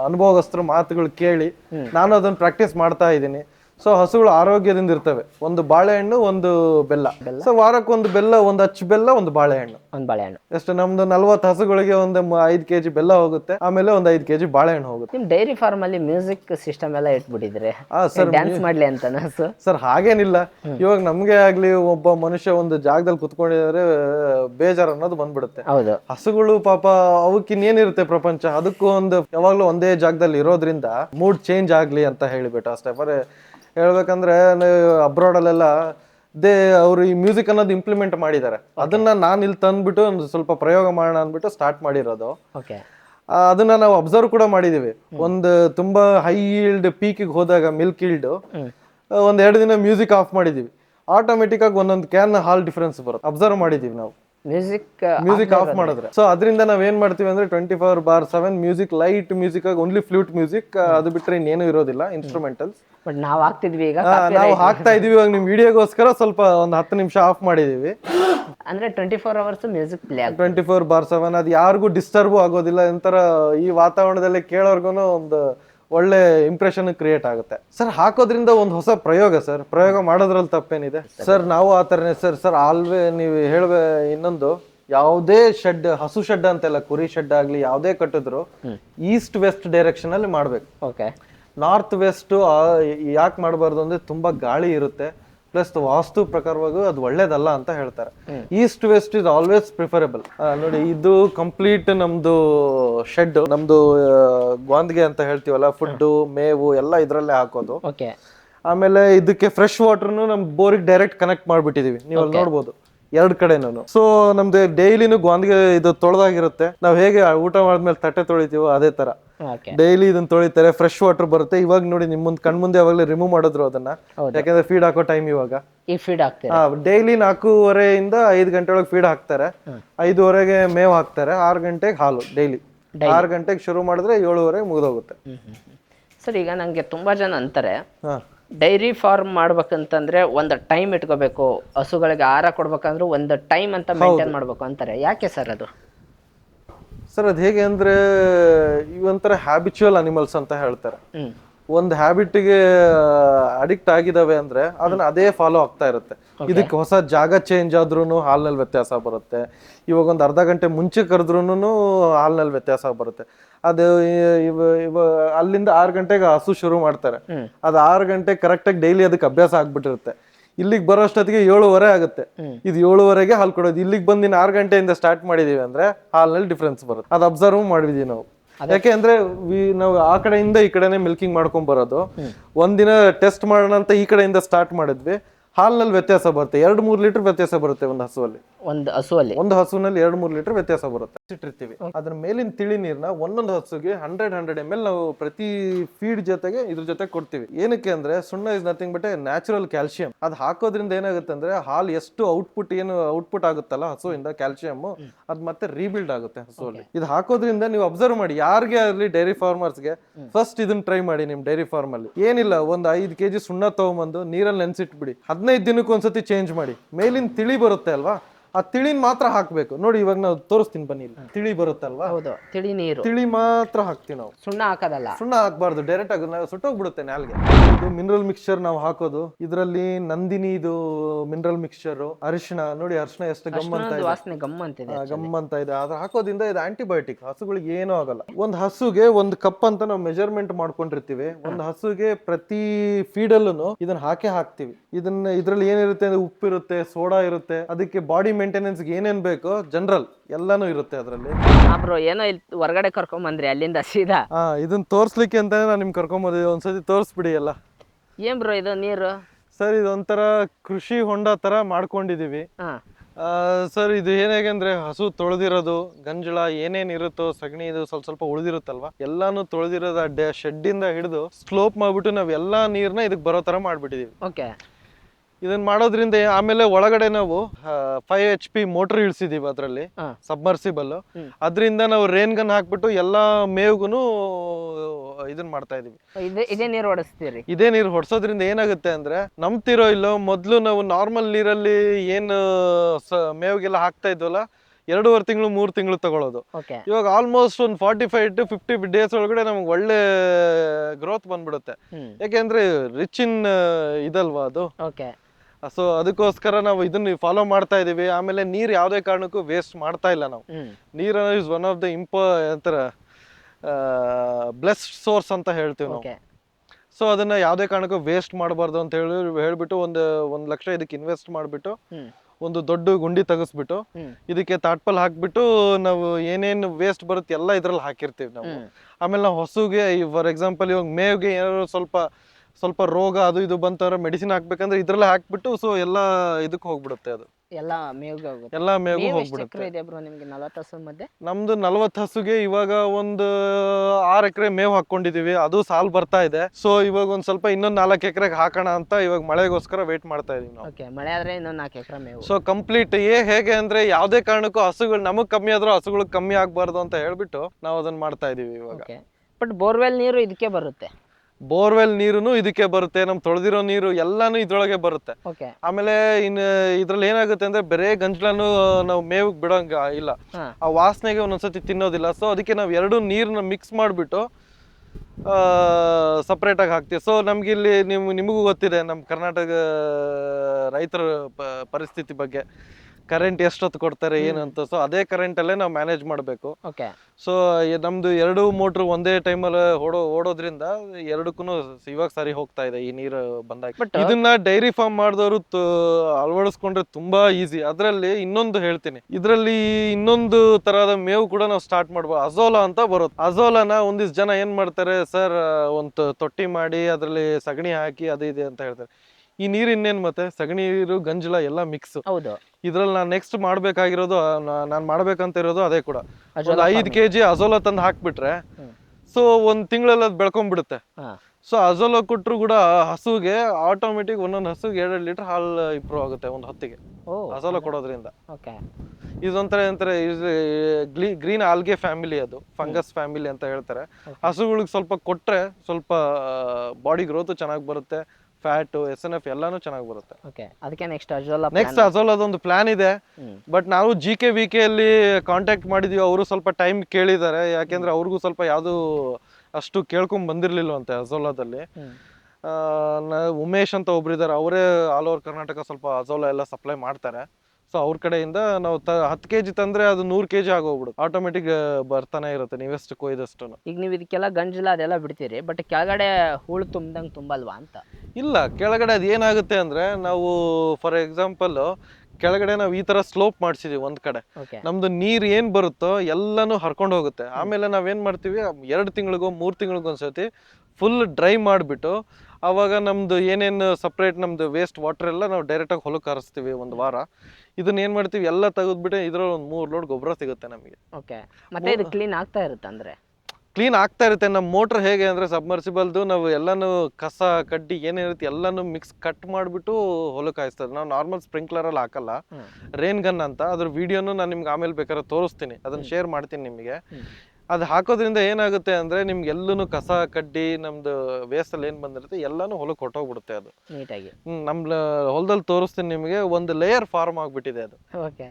ಅನುಭವಸ್ಥರ ಮಾತುಗಳು ಕೇಳಿ ನಾನು ಅದನ್ನ ಪ್ರಾಕ್ಟೀಸ್ ಮಾಡ್ತಾ ಇದ್ದೀನಿ. ಸೊ ಹಸುಗಳು ಆರೋಗ್ಯದಿಂದ ಇರ್ತವೆ. ಒಂದು ಬಾಳೆಹಣ್ಣು ಒಂದು ಬೆಲ್ಲ. ಸೊ ವಾರಕ್ಕೆ ಒಂದು ಬೆಲ್ಲ ಒಂದು ಅಚ್ಚು ಬೆಲ್ಲ ಒಂದು ಬಾಳೆಹಣ್ಣು. ಒಂದು ಬಾಳೆಹಣ್ಣು. ಎಷ್ಟು ನಮ್ದು ನಲ್ವತ್ತು ಹಸುಗಳಿಗೆ ಒಂದು ಐದ್ ಕೆಜಿ ಬೆಲ್ಲ ಹೋಗುತ್ತೆ. ಆಮೇಲೆ ಒಂದು ಐದು ಕೆಜಿ ಬಾಳೆಹಣ್ಣು ಹೋಗುತ್ತೆ. ನಿಮ್ ಡೈರಿ ಫಾರ್ಮ್ ಅಲ್ಲಿ ಮ್ಯೂಸಿಕ್ ಸಿಸ್ಟಮ್ ಎಲ್ಲ ಇಟ್ಬಿಟ್ಟಿದ್ರೆ ಡ್ಯಾನ್ಸ್ ಮಾಡ್ಲಿ ಅಂತ ಸರ್ ಸರ್ ಹಾಗೇನಿಲ್ಲ. ಇವಾಗ ನಮ್ಗೆ ಆಗ್ಲಿ ಒಬ್ಬ ಮನುಷ್ಯ ಒಂದು ಜಾಗದಲ್ಲಿ ಕುತ್ಕೊಂಡಿದ್ರೆ ಬೇಜಾರ್ ಅನ್ನೋದು ಬಂದ್ಬಿಡುತ್ತೆ. ಹೌದು. ಹಸುಗಳು ಪಾಪ ಅವಕ್ಕೆ ಇನ್ನೇನಿರುತ್ತೆ ಪ್ರಪಂಚ? ಅದಕ್ಕೂ ಒಂದು ಯಾವಾಗ್ಲೂ ಒಂದೇ ಜಾಗದಲ್ಲಿ ಇರೋದ್ರಿಂದ ಮೂಡ್ ಚೇಂಜ್ ಆಗ್ಲಿ ಅಂತ ಹೇಳಿಬಿಟ್ಟು ಅಷ್ಟೇ. ಬರೀ ಹೇಳ್ಬೇಕಂದ್ರೆ ಅಬ್ರಾಡ್ ಅಲ್ಲೆಲ್ಲ ದೇ ಅವರು ಈ ಮ್ಯೂಸಿಕ್ ಅನ್ನೋದು ಇಂಪ್ಲಿಮೆಂಟ್ ಮಾಡಿದ್ದಾರೆ. ಅದನ್ನ ನಾನು ಇಲ್ಲಿ ತಂದ್ಬಿಟ್ಟು ಒಂದು ಸ್ವಲ್ಪ ಪ್ರಯೋಗ ಮಾಡೋಣ ಅಂದ್ಬಿಟ್ಟು ಸ್ಟಾರ್ಟ್ ಮಾಡಿರೋದು. ಓಕೆ ಅದನ್ನ ನಾವು ಅಬ್ಸರ್ವ್ ಕೂಡ ಮಾಡಿದೀವಿ. ಒಂದು ತುಂಬಾ ಹೈ ಈಲ್ಡ್ ಪೀಕಿಗೆ ಹೋದಾಗ ಮಿಲ್ಕ್ ಈಲ್ಡ್ ಒಂದ್ ಎರಡು ದಿನ ಮ್ಯೂಸಿಕ್ ಆಫ್ ಮಾಡಿದೀವಿ. ಆಟೋಮೆಟಿಕ್ ಆಗಿ ಒಂದೊಂದು ಕ್ಯಾನ್ ಹಾಲ್ ಡಿಫರೆನ್ಸ್ ಬರುತ್ತೆ. ಅಬ್ಸರ್ವ್ ಮಾಡಿದೀವಿ ನಾವು. ಮ್ಯೂಸಿಕ್ ಮ್ಯೂಸಿಕ್ ಆಫ್ ಮಾಡಿದ್ರೆ. ಸೊ ಅದರಿಂದ ನಾವ್ ಏನ್ ಮಾಡ್ತೀವಿ ಅಂದ್ರೆ twenty four by seven music light music ಆಗಿ ಓನ್ಲಿ ಫ್ಲೂಟ್ ಮ್ಯೂಸಿಕ್ ಅದು ಬಿಟ್ರೆ ಇನ್ನೇನು ಇರೋದಿಲ್ಲ ಇನ್ಸ್ಟ್ರೂಮೆಂಟಲ್ಸ್ ಬಟ್ ನಾವು ಹಾಕ್ತಿದ್ವಿ ಈಗ ನಾವು ಹಾಕ್ತಾ ಇದೀವಿ ಇವಾಗ ನಿಮ್ ವಿಡಿಯೋಗೋಸ್ಕರ ಸ್ವಲ್ಪ ಒಂದ್ ಹತ್ತು ನಿಮಿಷ ಆಫ್ ಮಾಡಿದೀವಿ. ಅಂದ್ರೆ twenty four hours music play twenty four by seven ಅದು ಯಾರಿಗೂ ಡಿಸ್ಟರ್ಬ್ ಆಗೋದಿಲ್ಲ ಒಂಥರ ಈ ವಾತಾವರಣದಲ್ಲಿ ಕೇಳೋರ್ಗು ಒಂದು ಒಳ್ಳೆ ಇಂಪ್ರೆಷನ್ ಕ್ರಿಯೇಟ್ ಆಗುತ್ತೆ. ಸರ್ ಹಾಕೋದ್ರಿಂದ ಒಂದು ಹೊಸ ಪ್ರಯೋಗ ಸರ್ ಪ್ರಯೋಗ ಮಾಡೋದ್ರಲ್ಲಿ ತಪ್ಪೇನಿದೆ. ಸರ್ ನಾವು ಆ ಥರನೇ ಸರ್ ಸರ್ ಆಲ್ವೇ ನೀವು ಹೇಳ್ಬೇ ಇನ್ನೊಂದು ಯಾವುದೇ ಶೆಡ್ ಹಸು ಶೆಡ್ ಅಂತೆಲ್ಲ ಕುರಿ ಶೆಡ್ ಆಗಲಿ ಯಾವುದೇ ಕಟ್ಟಿದ್ರು ಈಸ್ಟ್ ವೆಸ್ಟ್ ಡೈರೆಕ್ಷನ್ ಅಲ್ಲಿ ಮಾಡ್ಬೇಕು. ಓಕೆ ನಾರ್ತ್ ವೆಸ್ಟ್ ಯಾಕೆ ಮಾಡಬಾರ್ದು ಅಂದ್ರೆ ತುಂಬಾ ಗಾಳಿ ಇರುತ್ತೆ. ಪ್ಲಸ್ ವಾಸ್ತು ಪ್ರಕಾರವಾಗಿ ಅದು ಒಳ್ಳೇದಲ್ಲ ಅಂತ ಹೇಳ್ತಾರೆ. East west is always preferable ನೋಡಿ ಇದು ಕಂಪ್ಲೀಟ್ ನಮ್ದು ಶೆಡ್ ನಮ್ದು ಗಾಂಧಿಗೆ ಗ್ವಾಂದ್ಗೆ ಅಂತ ಹೇಳ್ತೀವಲ್ಲ ಫುಡ್ ಮೇವು ಎಲ್ಲ ಇದ್ರಲ್ಲೇ ಹಾಕೋದು. ಓಕೆ ಆಮೇಲೆ ಇದಕ್ಕೆ ಫ್ರೆಶ್ ವಾಟರ್ನು ನಮ್ ಬೋರಿಗೆ ಡೈರೆಕ್ಟ್ ಕನೆಕ್ಟ್ ಮಾಡ್ಬಿಟ್ಟಿದೀವಿ. ನೀವು ಅಲ್ಲಿ ನೋಡ್ಬೋದು ಎರಡ್ ಕಡೆನೂ ಸೊ ನಮ್ದು ಡೈಲಿನೂ ಗ್ವಾಂದ್ಗೆ ಇದು ತೊಳೆದಾಗಿರುತ್ತೆ. ನಾವ್ ಹೇಗೆ ಊಟ ಮಾಡಿದ್ಮೇಲೆ ತಟ್ಟೆ ತೊಳಿತೀವೋ ಅದೇ ತರ. ಡೈಲಿ ಇದನ್ನ ತೊಳಿತಾರೆ ಫ್ರೆಶ್ ವಾಟರ್ ಬರುತ್ತೆ. ಇವಾಗ ನೋಡಿ ನಿಮ್ ಮುಂದ್ ಕಣ್ ಮುಂದೆ ಯಾವಾಗಲೇ ರಿಮೂವ್ ಮಾಡಿದ್ರು ಅದನ್ನ. ಯಾಕಂದ್ರೆ ಫೀಡ್ ಹಾಕೋ ಟೈಮ್ ಇವಾಗ. ಈ ಫೀಡ್ ಹಾಕ್ತಾರೆ? ಡೈಲಿ ನಾಲ್ಕೂವರೆಯಿಂದ ಐದು ಗಂಟೆ ಒಳಗೆ ಫೀಡ್ ಹಾಕ್ತಾರೆ. ಐದುವರೆಗೆ ಮೇವು ಹಾಕ್ತಾರೆ ಆರು ಗಂಟೆಗೆ ಹಾಲು ಡೈಲಿ ಆರು ಗಂಟೆಗೆ ಶುರು ಮಾಡಿದ್ರೆ ಏಳುವರೆ ಮುಗಿದೋಗುತ್ತೆ. ಸರ್ ಈಗ ನಂಗೆ ತುಂಬಾ ಜನ ಅಂತಾರೆ ಡೈರಿ ಫಾರ್ಮ್ ಮಾಡ್ಬೇಕಂತಂದ್ರೆ ಒಂದು ಟೈಮ್ ಇಟ್ಕೋಬೇಕು ಹಸುಗಳಿಗೆ ಆಹಾರ ಕೊಡ್ಬೇಕಂದ್ರೆ ಒಂದು ಟೈಮ್ ಅಂತ ಮೇಂಟೈನ್ ಮಾಡ್ಬೇಕು ಅಂತಾರೆ. ಯಾಕೆ ಸರ್ ಅದು? ಸರ್ ಅದು ಹೇಗೆ ಅಂದ್ರೆ ಇವಂತರ ಹ್ಯಾಬಿಚುವಲ್ ಅನಿಮಲ್ಸ್ ಅಂತ ಹೇಳ್ತಾರೆ. ಒಂದ್ ಹ್ಯಾಬಿಟ್ಗೆ ಅಡಿಕ್ಟ್ ಆಗಿದಾವೆ ಅಂದ್ರೆ ಅದನ್ನ ಅದೇ ಫಾಲೋ ಆಗ್ತಾ ಇರುತ್ತೆ. ಇದಕ್ಕೆ ಹೊಸ ಜಾಗ ಚೇಂಜ್ ಆದ್ರೂ ಹಾಲ್ನಲ್ಲಿ ವ್ಯತ್ಯಾಸ ಬರುತ್ತೆ. ಇವಾಗ ಒಂದು ಅರ್ಧ ಗಂಟೆ ಮುಂಚೆ ಕರೆದ್ರೂ ಹಾಲ್ನಲ್ಲಿ ವ್ಯತ್ಯಾಸ ಬರುತ್ತೆ. ಅದು ಇವ ಇವ ಅಲ್ಲಿಂದ ಆರು ಗಂಟೆಗೆ ಹಸು ಶುರು ಮಾಡ್ತಾರೆ. ಅದು ಆರು ಗಂಟೆ ಕರೆಕ್ಟಾಗಿ ಡೈಲಿ ಅದಕ್ಕೆ ಅಭ್ಯಾಸ ಆಗ್ಬಿಟ್ಟಿರುತ್ತೆ. ಇಲ್ಲಿಗೆ ಬರೋ ಅಷ್ಟೊತ್ತಿಗೆ ಏಳುವರೆ ಆಗುತ್ತೆ. ಇದು ಏಳುವರೆಗೆ ಹಾಲು ಕೊಡೋದು ಇಲ್ಲಿಗೆ ಬಂದಿನ ಆರು ಗಂಟೆಯಿಂದ ಸ್ಟಾರ್ಟ್ ಮಾಡಿದೀವಿ ಅಂದ್ರೆ ಹಾಲ್ನಲ್ಲಿ ಡಿಫ್ರೆನ್ಸ್ ಬರುತ್ತೆ. ಅದು ಅಬ್ಸರ್ವ್ ಮಾಡಿದೀವಿ ನಾವು. ಯಾಕೆ ಅಂದ್ರೆ ನಾವು ಆ ಕಡೆಯಿಂದ ಈ ಕಡೆನೆ ಮಿಲ್ಕಿಂಗ್ ಮಾಡ್ಕೊಂಡ್ ಬರೋದು. ಒಂದಿನ ಟೆಸ್ಟ್ ಮಾಡೋಣ ಅಂತ ಈ ಕಡೆಯಿಂದ ಸ್ಟಾರ್ಟ್ ಮಾಡಿದ್ವಿ. ಹಾಲ್ನಲ್ಲಿ ವ್ಯತ್ಯಾಸ ಬರುತ್ತೆ. ಎರಡು ಮೂರು ಲೀಟರ್ ವ್ಯತ್ಯಾಸ ಬರುತ್ತೆ ಒಂದು ಹಸುವಲ್ಲಿ. ಒಂದು ಹಸುವಲ್ಲಿ. ಒಂದು ಹಸುವಿನಲ್ಲಿ ಎರಡು ಮೂರು ಲೀಟರ್ ವ್ಯತ್ಯಾಸ ಬರುತ್ತೆ. ಇಟ್ಟಿರ್ತೀವಿ. ಅದ್ರ ಮೇಲಿನ ತಿಳಿ ನೀರ್ನ ಒಂದೊಂದು ಹಸುಗೆ ಹಂಡ್ರೆಡ್ ಹಂಡ್ರೆಡ್ ಎಂ ಎಲ್ ನಾವು ಪ್ರತಿ ಫೀಡ್ ಜೊತೆಗೆ ಇದ್ರ ಜೊತೆ ಕೊಡ್ತೀವಿ. ಏನಕ್ಕೆ ಅಂದ್ರೆ ಸುಣ್ಣ is nothing but natural calcium ಅದು ಹಾಕೋದ್ರಿಂದ ಏನಾಗುತ್ತೆ ಅಂದ್ರೆ ಹಾಲು ಎಷ್ಟು ಔಟ್ಪುಟ್ ಏನು ಔಟ್ಪುಟ್ ಆಗುತ್ತಲ್ಲ ಹಸುವಿಂದ ಕ್ಯಾಲ್ಸಿಯಂ ಅದು ಮತ್ತೆ ರೀಬಿಲ್ಡ್ ಆಗುತ್ತೆ ಹಸುವಲ್ಲಿ. ಇದು ಹಾಕೋದ್ರಿಂದ ನೀವು ಅಬ್ಸರ್ವ್ ಮಾಡಿ ಯಾರಿಗೆ ಆಗಲಿ ಡೈರಿ ಫಾರ್ಮರ್ಸ್ಗೆ ಫಸ್ಟ್ ಇದನ್ನ ಟ್ರೈ ಮಾಡಿ ನಿಮ್ ಡೈರಿ ಫಾರ್ಮ್ ಅಲ್ಲಿ. ಏನಿಲ್ಲ ಒಂದು ಐದು ಕೆಜಿ ಸುಣ್ಣ ತಗೊಂಬಂದು ನೀರಲ್ಲಿ ನೆನ್ಸಿಟ್ಬಿಡಿ. ಹದಿನೈದು ದಿನಕ್ಕೆ ಒಂದ್ಸತಿ ಚೇಂಜ್ ಮಾಡಿ. ಮೇಲಿನ ತಿಳಿ ಬರುತ್ತೆ ಅಲ್ವಾ? ಆ ತಿಳಿನ್ ಮಾತ್ರ ಹಾಕ್ಬೇಕು. ನೋಡಿ ಇವಾಗ ನಾವು ತೋರಿಸ್ತೀನಿ ಬನ್ನಿ ಇಲ್ಲಿ. ತಿಳಿ ಬರುತ್ತಲ್ವಾ? ಹೌದು ತಿಳಿ ನೀರು. ತಿಳಿ ಮಾತ್ರ ಹಾಕ್ತೀವಿ ನಾವು. ಸುಣ್ಣ ಹಾಕೋದಲ್ಲ. ಸುಣ್ಣ ಹಾಕ್ಬಾರ್ದು ಡೈರೆಕ್ಟ್ ಆಗಿ ನಾವು ಸುಟ್ಟೋಗ್ಬಿಡುತ್ತೆ ನಾಲ್ಗೆ. ಇದು ಮಿನರಲ್ ಮಿಕ್ಸ್ಚರ್ ನಾವು ಹಾಕೋದು. ಇದರಲ್ಲಿ ನಂದಿನಿ ಇದು ಮಿನರಲ್ ಮಿಕ್ಸ್ಚರ್ ಅರಿಶಿಣ. ನೋಡಿ ಅರಿಶಿಣ ಎಷ್ಟು ಗಮ್ ಅಂತ ಒಂದು ಇದೆ. ವಾಸನೆ ಗಮ್ ಅಂತಿದೆ ಆ, ಗಮ್ ಅಂತ ಇದೆ. ಅದ್ರ ಹಾಕೋದ್ರಿಂದ ಇದು ಆಂಟಿಬಯೋಟಿಕ್ ಹಸುಗಳಿಗೆ ಏನೂ ಆಗಲ್ಲ. ಒಂದು ಹಸುಗೆ ಒಂದು ಕಪ್ ಅಂತ ನಾವು ಮೆಜರ್ಮೆಂಟ್ ಮಾಡ್ಕೊಂಡಿರ್ತೀವಿ. ಒಂದು ಹಸುಗೆ ಪ್ರತಿ ಫೀಡಲ್ಲೂ ಇದನ್ನ ಹಾಕೇ ಹಾಕ್ತಿವಿ. ಇದನ್ನ ಇದ್ರಲ್ಲಿ ಏನಿರುತ್ತೆ ಅಂದ್ರೆ ಉಪ್ಪಿರುತ್ತೆ ಸೋಡಾ ಇರುತ್ತೆ. ಅದಕ್ಕೆ ಬಾಡಿ ಮೇಂಟೆನೆನ್ಸ್ ಏನೇನು ಬೇಕೋ ಜನರಲ್ ಎಲ್ಲಾನು ಇರುತ್ತೆ ಅದರಲ್ಲಿ. ಬ್ರೋ ಏನೋ ಇಲ್ಲಿ ಹೊರಗಡೆ ಕರ್ಕೊಂಡ್ ಬಂದ್ರಿ ಅಲ್ಲಿಂದ ಸೀದಾ. ಹಾ ಇದನ್ನ ತೋರ್ಸ್ಲಿಕ್ಕೆ ಅಂತಾನೆ ನಾನು ನಿಮ್ಗೆ ಕರ್ಕೊಂಬೋದಿದ್ದೆ ಒಂದ್ಸತಿ ತೋರಿಸ್ಬಿಡಿ ಎಲ್ಲ. ಏನ್ ಬ್ರೋ ಇದು ನೀರು? ಸರ್ ಇದೊಂಥರ ಕೃಷಿ ಹೊಂಡ ತರ ಮಾಡ್ಕೊಂಡಿದೀವಿ. ಹಾ. ಸರ್ ಇದು ಏನಾಗೆ ಅಂದ್ರೆ ಹಸು ತೊಳೆದಿರೋದು ಗಂಜಳ ಏನೇನ್ ಇರುತ್ತೋ ಸಗಣಿ ಇದು ಸ್ವಲ್ಪ ಸ್ವಲ್ಪ ಉಳಿದಿರುತ್ತಲ್ವಾ ಎಲ್ಲಾನು ತೊಳೆದಿರೋದು ಆ ಶೆಡ್ ಇಂದ ಹಿಡಿದು ಸ್ಲೋಪ್ ಮಾಡ್ಬಿಟ್ಟು ನಾವ್ ಎಲ್ಲಾ ನೀರ್ನ ಇದಕ್ ಬರೋ ತರ ಮಾಡ್ಬಿಟ್ಟಿದೀವಿ. ಓಕೆ ಇದನ್ನ ಮಾಡೋದ್ರಿಂದ ಆಮೇಲೆ ಒಳಗಡೆ ನಾವು ಫೈವ್ ಎಚ್ ಪಿ ಮೋಟರ್ ಇಳಿಸಿದೀವಿ ಅದರಲ್ಲಿ ಸಬ್ಮರ್ಸಿಬಲ್. ಅದರಿಂದ ನಾವು ರೇನ್ ಗನ್ ಹಾಕ್ಬಿಟ್ಟು ಎಲ್ಲಾ ಮೇವ್ಗುನು ಇದನ್ನ ಮಾಡ್ತಾ ಇದೀವಿ. ಇದೇ ನೀರು ಹೊಡಿಸ್ತೀರಿ ಇದೇ ನೀರು ಹೊಡ್ಸೋದ್ರಿಂದ ಏನಾಗುತ್ತೆ ಅಂದ್ರೆ ನಂಬ್ತಿರೋ ಇಲ್ಲೋ ಮೊದ್ಲು ನಾವು ನಾರ್ಮಲ್ ನೀರಲ್ಲಿ ಏನು ಮೇವ್ಗೆಲ್ಲ ಹಾಕ್ತಾ ಇದ್ವಲ್ಲ ಎರಡೂವರೆ ತಿಂಗಳು ಮೂರು ತಿಂಗಳು ತಗೊಳ್ಳೋದು ಇವಾಗ ಆಲ್ಮೋಸ್ಟ್ ಒಂದು forty five to fifty days ಒಳಗಡೆ ನಮ್ಗೆ ಒಳ್ಳೆ ಗ್ರೋತ್ ಬಂದ್ಬಿಡುತ್ತೆ. ಯಾಕೆಂದ್ರೆ ರಿಚ್ ಇನ್ ಇದಲ್ವಾ ಅದು? ಓಕೆ. ಸೊ ಅದಕ್ಕೋಸ್ಕರ ನಾವು ಇದನ್ನ ಫಾಲೋ ಮಾಡ್ತಾ ಇದೀವಿ ಆಮೇಲೆ ನೀರು ಯಾವುದೇ ಕಾರಣಕ್ಕೂ ವೇಸ್ಟ್ ಮಾಡ್ತಾ ಇಲ್ಲ ನಾವು. ನೀರು ಇಸ್ ಒನ್ ಆಫ್ ದ ಇಂಪ ಅಂತರ ಬ್ಲೆಸ್ಡ್ ಸೋರ್ಸ್ ಅಂತ ಹೇಳ್ತೀವಿ ನಾವು. ಸೊ ಅದನ್ನ ಯಾವುದೇ ಕಾರಣಕ್ಕೂ ವೇಸ್ಟ್ ಮಾಡಬಾರ್ದು ಅಂತ ಹೇಳಿ ಹೇಳ್ಬಿಟ್ಟು ಒಂದು ಒಂದ್ ಲಕ್ಷ ಇದಕ್ಕೆ ಇನ್ವೆಸ್ಟ್ ಮಾಡಿಬಿಟ್ಟು ಒಂದು ದೊಡ್ಡ ಗುಂಡಿ ತೆಗೆಸ್ಬಿಟ್ಟು ಇದಕ್ಕೆ ತಾಟ್ಪಲ್ ಹಾಕ್ಬಿಟ್ಟು ನಾವು ಏನೇನು ವೇಸ್ಟ್ ಬರುತ್ತೆ ಎಲ್ಲ ಇದ್ರಲ್ಲಿ ಹಾಕಿರ್ತೀವಿ ನಾವು. ಆಮೇಲೆ ನಾವು ಹಸುಗೆ ಫಾರ್ ಎಕ್ಸಾಂಪಲ್ ಇವಾಗ ಮೇವ್ಗೆ ಏನಾದ್ರು ಸ್ವಲ್ಪ ಸ್ವಲ್ಪ ರೋಗ ಅದು ಇದು ಬಂತಂದ್ರೆ ಮೆಡಿಸಿನ್ ಹಾಕ್ಬೇಕಂದ್ರೆ ಇದ್ರಲ್ಲೇ ಹಾಕ್ಬಿಟ್ಟು ಸೊ ಎಲ್ಲ ಇದಕ್ಕೆ ಹೋಗ್ಬಿಡುತ್ತೆ ಅದು. ಎಲ್ಲ ಮೇವ್ಗೆ ಹೋಗುತ್ತೆ. ಎಲ್ಲ ಮೇವು ಮೇವ್ ಎಷ್ಟು ಹೋಗ್ಬಿಡುತ್ತೆ. ಎಕರೆ ಇದೆ ಬ್ರೋ ನಿಮ್ಗೆ ನಲವತ್ತು ಹಸು ಮಧ್ಯೆ? ನಮ್ದು ನಲ್ವತ್ತು ಹಸುಗೆ ಇವಾಗ ಒಂದು ಆರು ಎಕರೆ ಮೇವು ಹಾಕೊಂಡಿದೀವಿ ಅದು ಸಾಲ್ ಬರ್ತಾ ಇದೆ. ಸೊ ಇವಾಗ ಒಂದ್ ಸ್ವಲ್ಪ ಇನ್ನೊಂದ್ ನಾಲ್ಕು ಎಕರೆಗೆ ಹಾಕೋಣ ಅಂತ ಇವಾಗ ಮಳೆಗೋಸ್ಕರ ವೇಟ್ ಮಾಡ್ತಾ ಇದೀವಿ ನಾವು. ಓಕೆ ಮಳೆ ಆದ್ರೆ ಇನ್ನೊಂದು ನಾಲ್ಕು ಎಕರೆ ಮೇವು. ಸೊ ಕಂಪ್ಲೀಟ್ ಏ ಹೇಗೆ ಅಂದ್ರೆ ಯಾವುದೇ ಕಾರಣಕ್ಕೂ ಹಸುಗಳು ನಮಗ್ ಕಮ್ಮಿ ಆದ್ರೂ ಹಸುಗಳಿಗೆ ಕಮ್ಮಿ ಆಗ್ಬಾರ್ದು ಅಂತ ಹೇಳ್ಬಿಟ್ಟು ನಾವು ಅದನ್ನ ಮಾಡ್ತಾ ಇದೀವಿ ಇವಾಗ. ಓಕೆ ಬಟ್ ಬೋರ್ವೆಲ್ ನೀರು ಇದಕ್ಕೆ ಬರುತ್ತೆ. ಬೋರ್ವೆಲ್ ನೀರುನು ಇದಕ್ಕೆ ಬರುತ್ತೆ ನಮ್ ತೊಳೆದಿರೋ ನೀರು ಎಲ್ಲಾನು ಇದ್ರೊಳಗೆ ಬರುತ್ತೆ. ಆಮೇಲೆ ಇನ್ ಇದ್ರಲ್ಲಿ ಏನಾಗುತ್ತೆ ಅಂದ್ರೆ ಬೇರೆ ಗಂಜ್ಲನು ನಾವು ಮೇವು ಬಿಡೋಂಗ ಇಲ್ಲ. ಆ ವಾಸನೆಗೆ ಒಂದೊಂದ್ಸತಿ ತಿನ್ನೋದಿಲ್ಲ. ಸೊ ಅದಕ್ಕೆ ನಾವು ಎರಡು ನೀರನ್ನ ಮಿಕ್ಸ್ ಮಾಡಿಬಿಟ್ಟು ಸಪ್ರೇಟಾಗಿ ಹಾಕ್ತೀವಿ. ಸೊ ನಮ್ಗೆ ಇಲ್ಲಿ ನಿಮ್ ನಿಮಗೂ ಗೊತ್ತಿದೆ ನಮ್ಮ ಕರ್ನಾಟಕ ರೈತರ ಪರಿಸ್ಥಿತಿ ಬಗ್ಗೆ. ಕರೆಂಟ್ ಎಷ್ಟೊತ್ತು ಕೊಡ್ತಾರೆ ಏನು ಅಂತ ಸೊ ಅದೇ ಕರೆಂಟಲ್ಲೇ ನಾವು ಮ್ಯಾನೇಜ್ ಮಾಡಬೇಕು. ಓಕೆ ಸೊ ನಮ್ದು ಎರಡು ಮೋಟ್ರ್ ಒಂದೇ ಟೈಮಲ್ಲಿ ಓಡೋ ಓಡೋದ್ರಿಂದ ಎರಡಕ್ಕೂ ಇವಾಗ ಸರಿ ಹೋಗ್ತಾ ಇದೆ ಈ ನೀರು ಬಂದಾಗ. ಇದನ್ನ ಡೈರಿ ಫಾರ್ಮ್ ಮಾಡಿದವರು ಅಳವಡಿಸ್ಕೊಂಡ್ರೆ ತುಂಬಾ ಈಸಿ ಅದರಲ್ಲಿ ಇನ್ನೊಂದು ಹೇಳ್ತೀನಿ. ಇದರಲ್ಲಿ ಇನ್ನೊಂದು ತರಹದ ಮೇವು ಕೂಡ ನಾವು ಸ್ಟಾರ್ಟ್ ಮಾಡ್ಬೋದು ಅಜೋಲಾ ಅಂತ ಬರುತ್ತೆ. ಅಜೋಲಾನ ಒಂದಿಷ್ಟು ಜನ ಏನ್ ಮಾಡ್ತಾರೆ ಸರ್ ಒಂದು ತೊಟ್ಟಿ ಮಾಡಿ ಅದರಲ್ಲಿ ಸಗಣಿ ಹಾಕಿ ಅದು ಇದೆ ಅಂತ ಹೇಳ್ತಾರೆ. ಈ ನೀರು ಇನ್ನೇನ್ ಮತ್ತೆ? ಸಗಣಿ ನೀರು ಗಂಜಲ ಎಲ್ಲ ಮಿಕ್ಸ್ ಹೌದು. ಇದ್ರಲ್ಲಿ ನಾನು ನೆಕ್ಸ್ಟ್ ಮಾಡ್ಬೇಕಾಗಿರೋದು ನಾನು ಮಾಡ್ಬೇಕಂತ ಇರೋದು ಅದೇ ಕೂಡ. ಒಂದು ಐದು ಕೆ ಜಿ ಅಜೋಲಾ ತಂದು ಹಾಕ್ಬಿಟ್ರೆ. ಸೊ ಒಂದ್ ತಿಂಗಳಲ್ಲಿ ಅದು ಬೆಳ್ಕೊಂಡ್ಬಿಡುತ್ತೆ ಸೊ ಅಜೋಲಾ ಕೊಟ್ಟರು ಕೂಡ ಹಸುಗೆ ಆಟೋಮೆಟಿಕ್ ಒಂದೊಂದು ಹಸುಗೆ ಎರಡು ಲೀಟರ್ ಹಾಲು ಇಂಪ್ರೂವ್ ಆಗುತ್ತೆ ಒಂದು ಹೊತ್ತಿಗೆ. ಅಜೋಲಾ ಕೊಡೋದ್ರಿಂದ. ಇದೊಂಥರ ಏನಂತಾರೆ ಗ್ರೀನ್ ಆಲ್ಗೆ ಫ್ಯಾಮಿಲಿ ಅದು ಫಂಗಸ್ ಫ್ಯಾಮಿಲಿ ಅಂತ ಹೇಳ್ತಾರೆ. ಹಸುಗಳಿಗೆ ಸ್ವಲ್ಪ ಕೊಟ್ರೆ ಸ್ವಲ್ಪ ಬಾಡಿ ಗ್ರೋತ್ ಚೆನ್ನಾಗಿ ಬರುತ್ತೆ. ಫ್ಯಾಟು ಎಸ್ ಎನ್ ಎಫ್ ಎಲ್ಲಾನು ಚೆನ್ನಾಗಿ ಬರುತ್ತೆ. ಓಕೆ ಅದಕ್ಕೆ ನೆಕ್ಸ್ಟ್ ಅಜೋಲಾ ನೆಕ್ಸ್ಟ್ ಅಜೋಲಾದೊಂದು ಪ್ಲಾನ್ ಇದೆ. ಬಟ್ ನಾವು ಜಿ ಕೆ ವಿ ಕೆ ಅಲ್ಲಿ ಕಾಂಟ್ಯಾಕ್ಟ್ ಮಾಡಿದೀವಿ ಅವರು ಸ್ವಲ್ಪ ಟೈಮ್ ಕೇಳಿದ್ದಾರೆ. ಯಾಕೆಂದ್ರೆ ಅವ್ರಿಗೂ ಸ್ವಲ್ಪ ಯಾವುದು ಅಷ್ಟು ಕೇಳ್ಕೊಂಡ್ ಬಂದಿರ್ಲಿಲ್ವಂತೆ ಅಜೋಲಾದಲ್ಲಿ ಉಮೇಶ್ ಅಂತ ಒಬ್ರು ಇದ್ದಾರೆ ಅವರೇ ಆಲ್ ಓವರ್ ಕರ್ನಾಟಕ ಸ್ವಲ್ಪ ಅಜೋಲಾ ಎಲ್ಲ ಸಪ್ಲೈ ಮಾಡ್ತಾರೆ. ಸೊ ಅವ್ರ ಕಡೆಯಿಂದ ನಾವು ತ ಹತ್ತು ಕೆ ಜಿ ತಂದ್ರೆ ಅದು ನೂರು ಕೆ ಜಿ ಆಗೋಗ್ಬಿಡುತ್ತೆ ಆಟೋಮೆಟಿಕ್ ಬರ್ತಾನೆ ಇರುತ್ತೆ. ನೀವೆಷ್ಟು ಕೊಯ್ದಷ್ಟು ಈಗ ನೀವು ಇದಕ್ಕೆಲ್ಲ ಗಂಜಲ ಅದೆಲ್ಲ ಬಿಡ್ತೀರಿ ಬಟ್ ಕೆಳಗಡೆ ಹೂಳು ತುಂಬ್ದಂಗೆ ತುಂಬಲ್ವಾ ಅಂತ? ಇಲ್ಲ ಕೆಳಗಡೆ ಅದು ಏನಾಗುತ್ತೆ ಅಂದ್ರೆ ನಾವು ಫಾರ್ ಎಕ್ಸಾಂಪಲ್ ಕೆಳಗಡೆ ನಾವು ಈ ತರ ಸ್ಲೋಪ್ ಮಾಡಿಸಿದೀವಿ ಒಂದ್ ಕಡೆ. ನಮ್ದು ನೀರ್ ಏನ್ ಬರುತ್ತೋ ಎಲ್ಲಾನು ಹರ್ಕೊಂಡು ಹೋಗುತ್ತೆ. ಆಮೇಲೆ ನಾವೇನ್ ಮಾಡ್ತೀವಿ ಎರಡು ತಿಂಗಳಿಗೋ ಮೂರ್ ತಿಂಗಳಿಗೊಂದ್ಸತಿ ಫುಲ್ ಡ್ರೈ ಮಾಡಿಬಿಟ್ಟು ಅವಾಗ ನಮ್ದು ಏನೇನು ಸಪ್ರೇಟ್ ನಮ್ದು ವೇಸ್ಟ್ ವಾಟರ್ ಎಲ್ಲ ನಾವು ಡೈರೆಕ್ಟಾಗಿ ಹೊಲಕ್ಕೆ ಹರಿಸ್ತೀವಿ ಒಂದು ವಾರ. ಇದನ್ನ ಏನು ಮಾಡ್ತೀವಿ? ಎಲ್ಲ ತೆಗೆದ್ಬಿಟ್ಟು ಇದ್ರಲ್ಲಿ ಒಂದು ಮೂರು ಲೋಡ್ ಗೊಬ್ಬರ ಸಿಗುತ್ತೆ ನಮಗೆ. ಓಕೆ ಮತ್ತೆ ಇದು ಕ್ಲೀನ್ ಆಗ್ತಾ ಇರುತ್ತೆ ಅಂದ್ರೆ? ಕ್ಲೀನ್ ಆಗ್ತಾ ಇರುತ್ತೆ. ನಮ್ಮ ಮೋಟ್ರ್ ಹೇಗೆ ಅಂದ್ರೆ ಸಬ್ಮರ್ಸಿಬಲ್ದು ನಾವು ಎಲ್ಲಾನು ಕಸ ಕಡ್ಡಿ ಏನೇನಿರುತ್ತೆ ಎಲ್ಲಾನು ಮಿಕ್ಸ್ ಕಟ್ ಮಾಡಿಬಿಟ್ಟು ಹೊಲಕ್ಕೆ ಹಾಯಿಸ್ತದೆ ನಾವು ನಾರ್ಮಲ್ ಸ್ಪ್ರಿಂಕ್ಲರಲ್ಲಿ ಹಾಕಲ್ಲ. ರೇನ್ ಗನ್ ಅಂತ. ಅದ್ರ ವಿಡಿಯೋನು ನಾನು ನಿಮ್ಗೆ ಆಮೇಲೆ ಬೇಕಾದ್ರೆ ತೋರಿಸ್ತೀನಿ. ಅದನ್ನ ಶೇರ್ ಮಾಡ್ತೀನಿ ನಿಮಗೆ. ಅದು ಹಾಕೋದ್ರಿಂದ ಏನಾಗುತ್ತೆ ಅಂದ್ರೆ ನಿಮ್ಗೆ ಎಲ್ಲೂ ಕಸ ಕಡ್ಡಿ ನಮ್ದು ವೇಸ್ಟ್ ಅಲ್ಲಿ ಏನ್ ಬಂದಿರುತ್ತೆ ಎಲ್ಲಾನು ಹೊಲಕ್ಕೆ ಹೊಟ್ಟೋಗ್ಬಿಡುತ್ತೆ ಅದು. ನೀಟಾಗಿ. ಹ್ಮ್, ನಮ್ ಹೊಲದಲ್ಲಿ ತೋರಿಸ್ತೀನಿ ನಿಮಗೆ ಒಂದು ಲೇಯರ್ ಫಾರ್ಮ್ ಆಗ್ಬಿಟ್ಟಿದೆ ಅದು. ಓಕೆ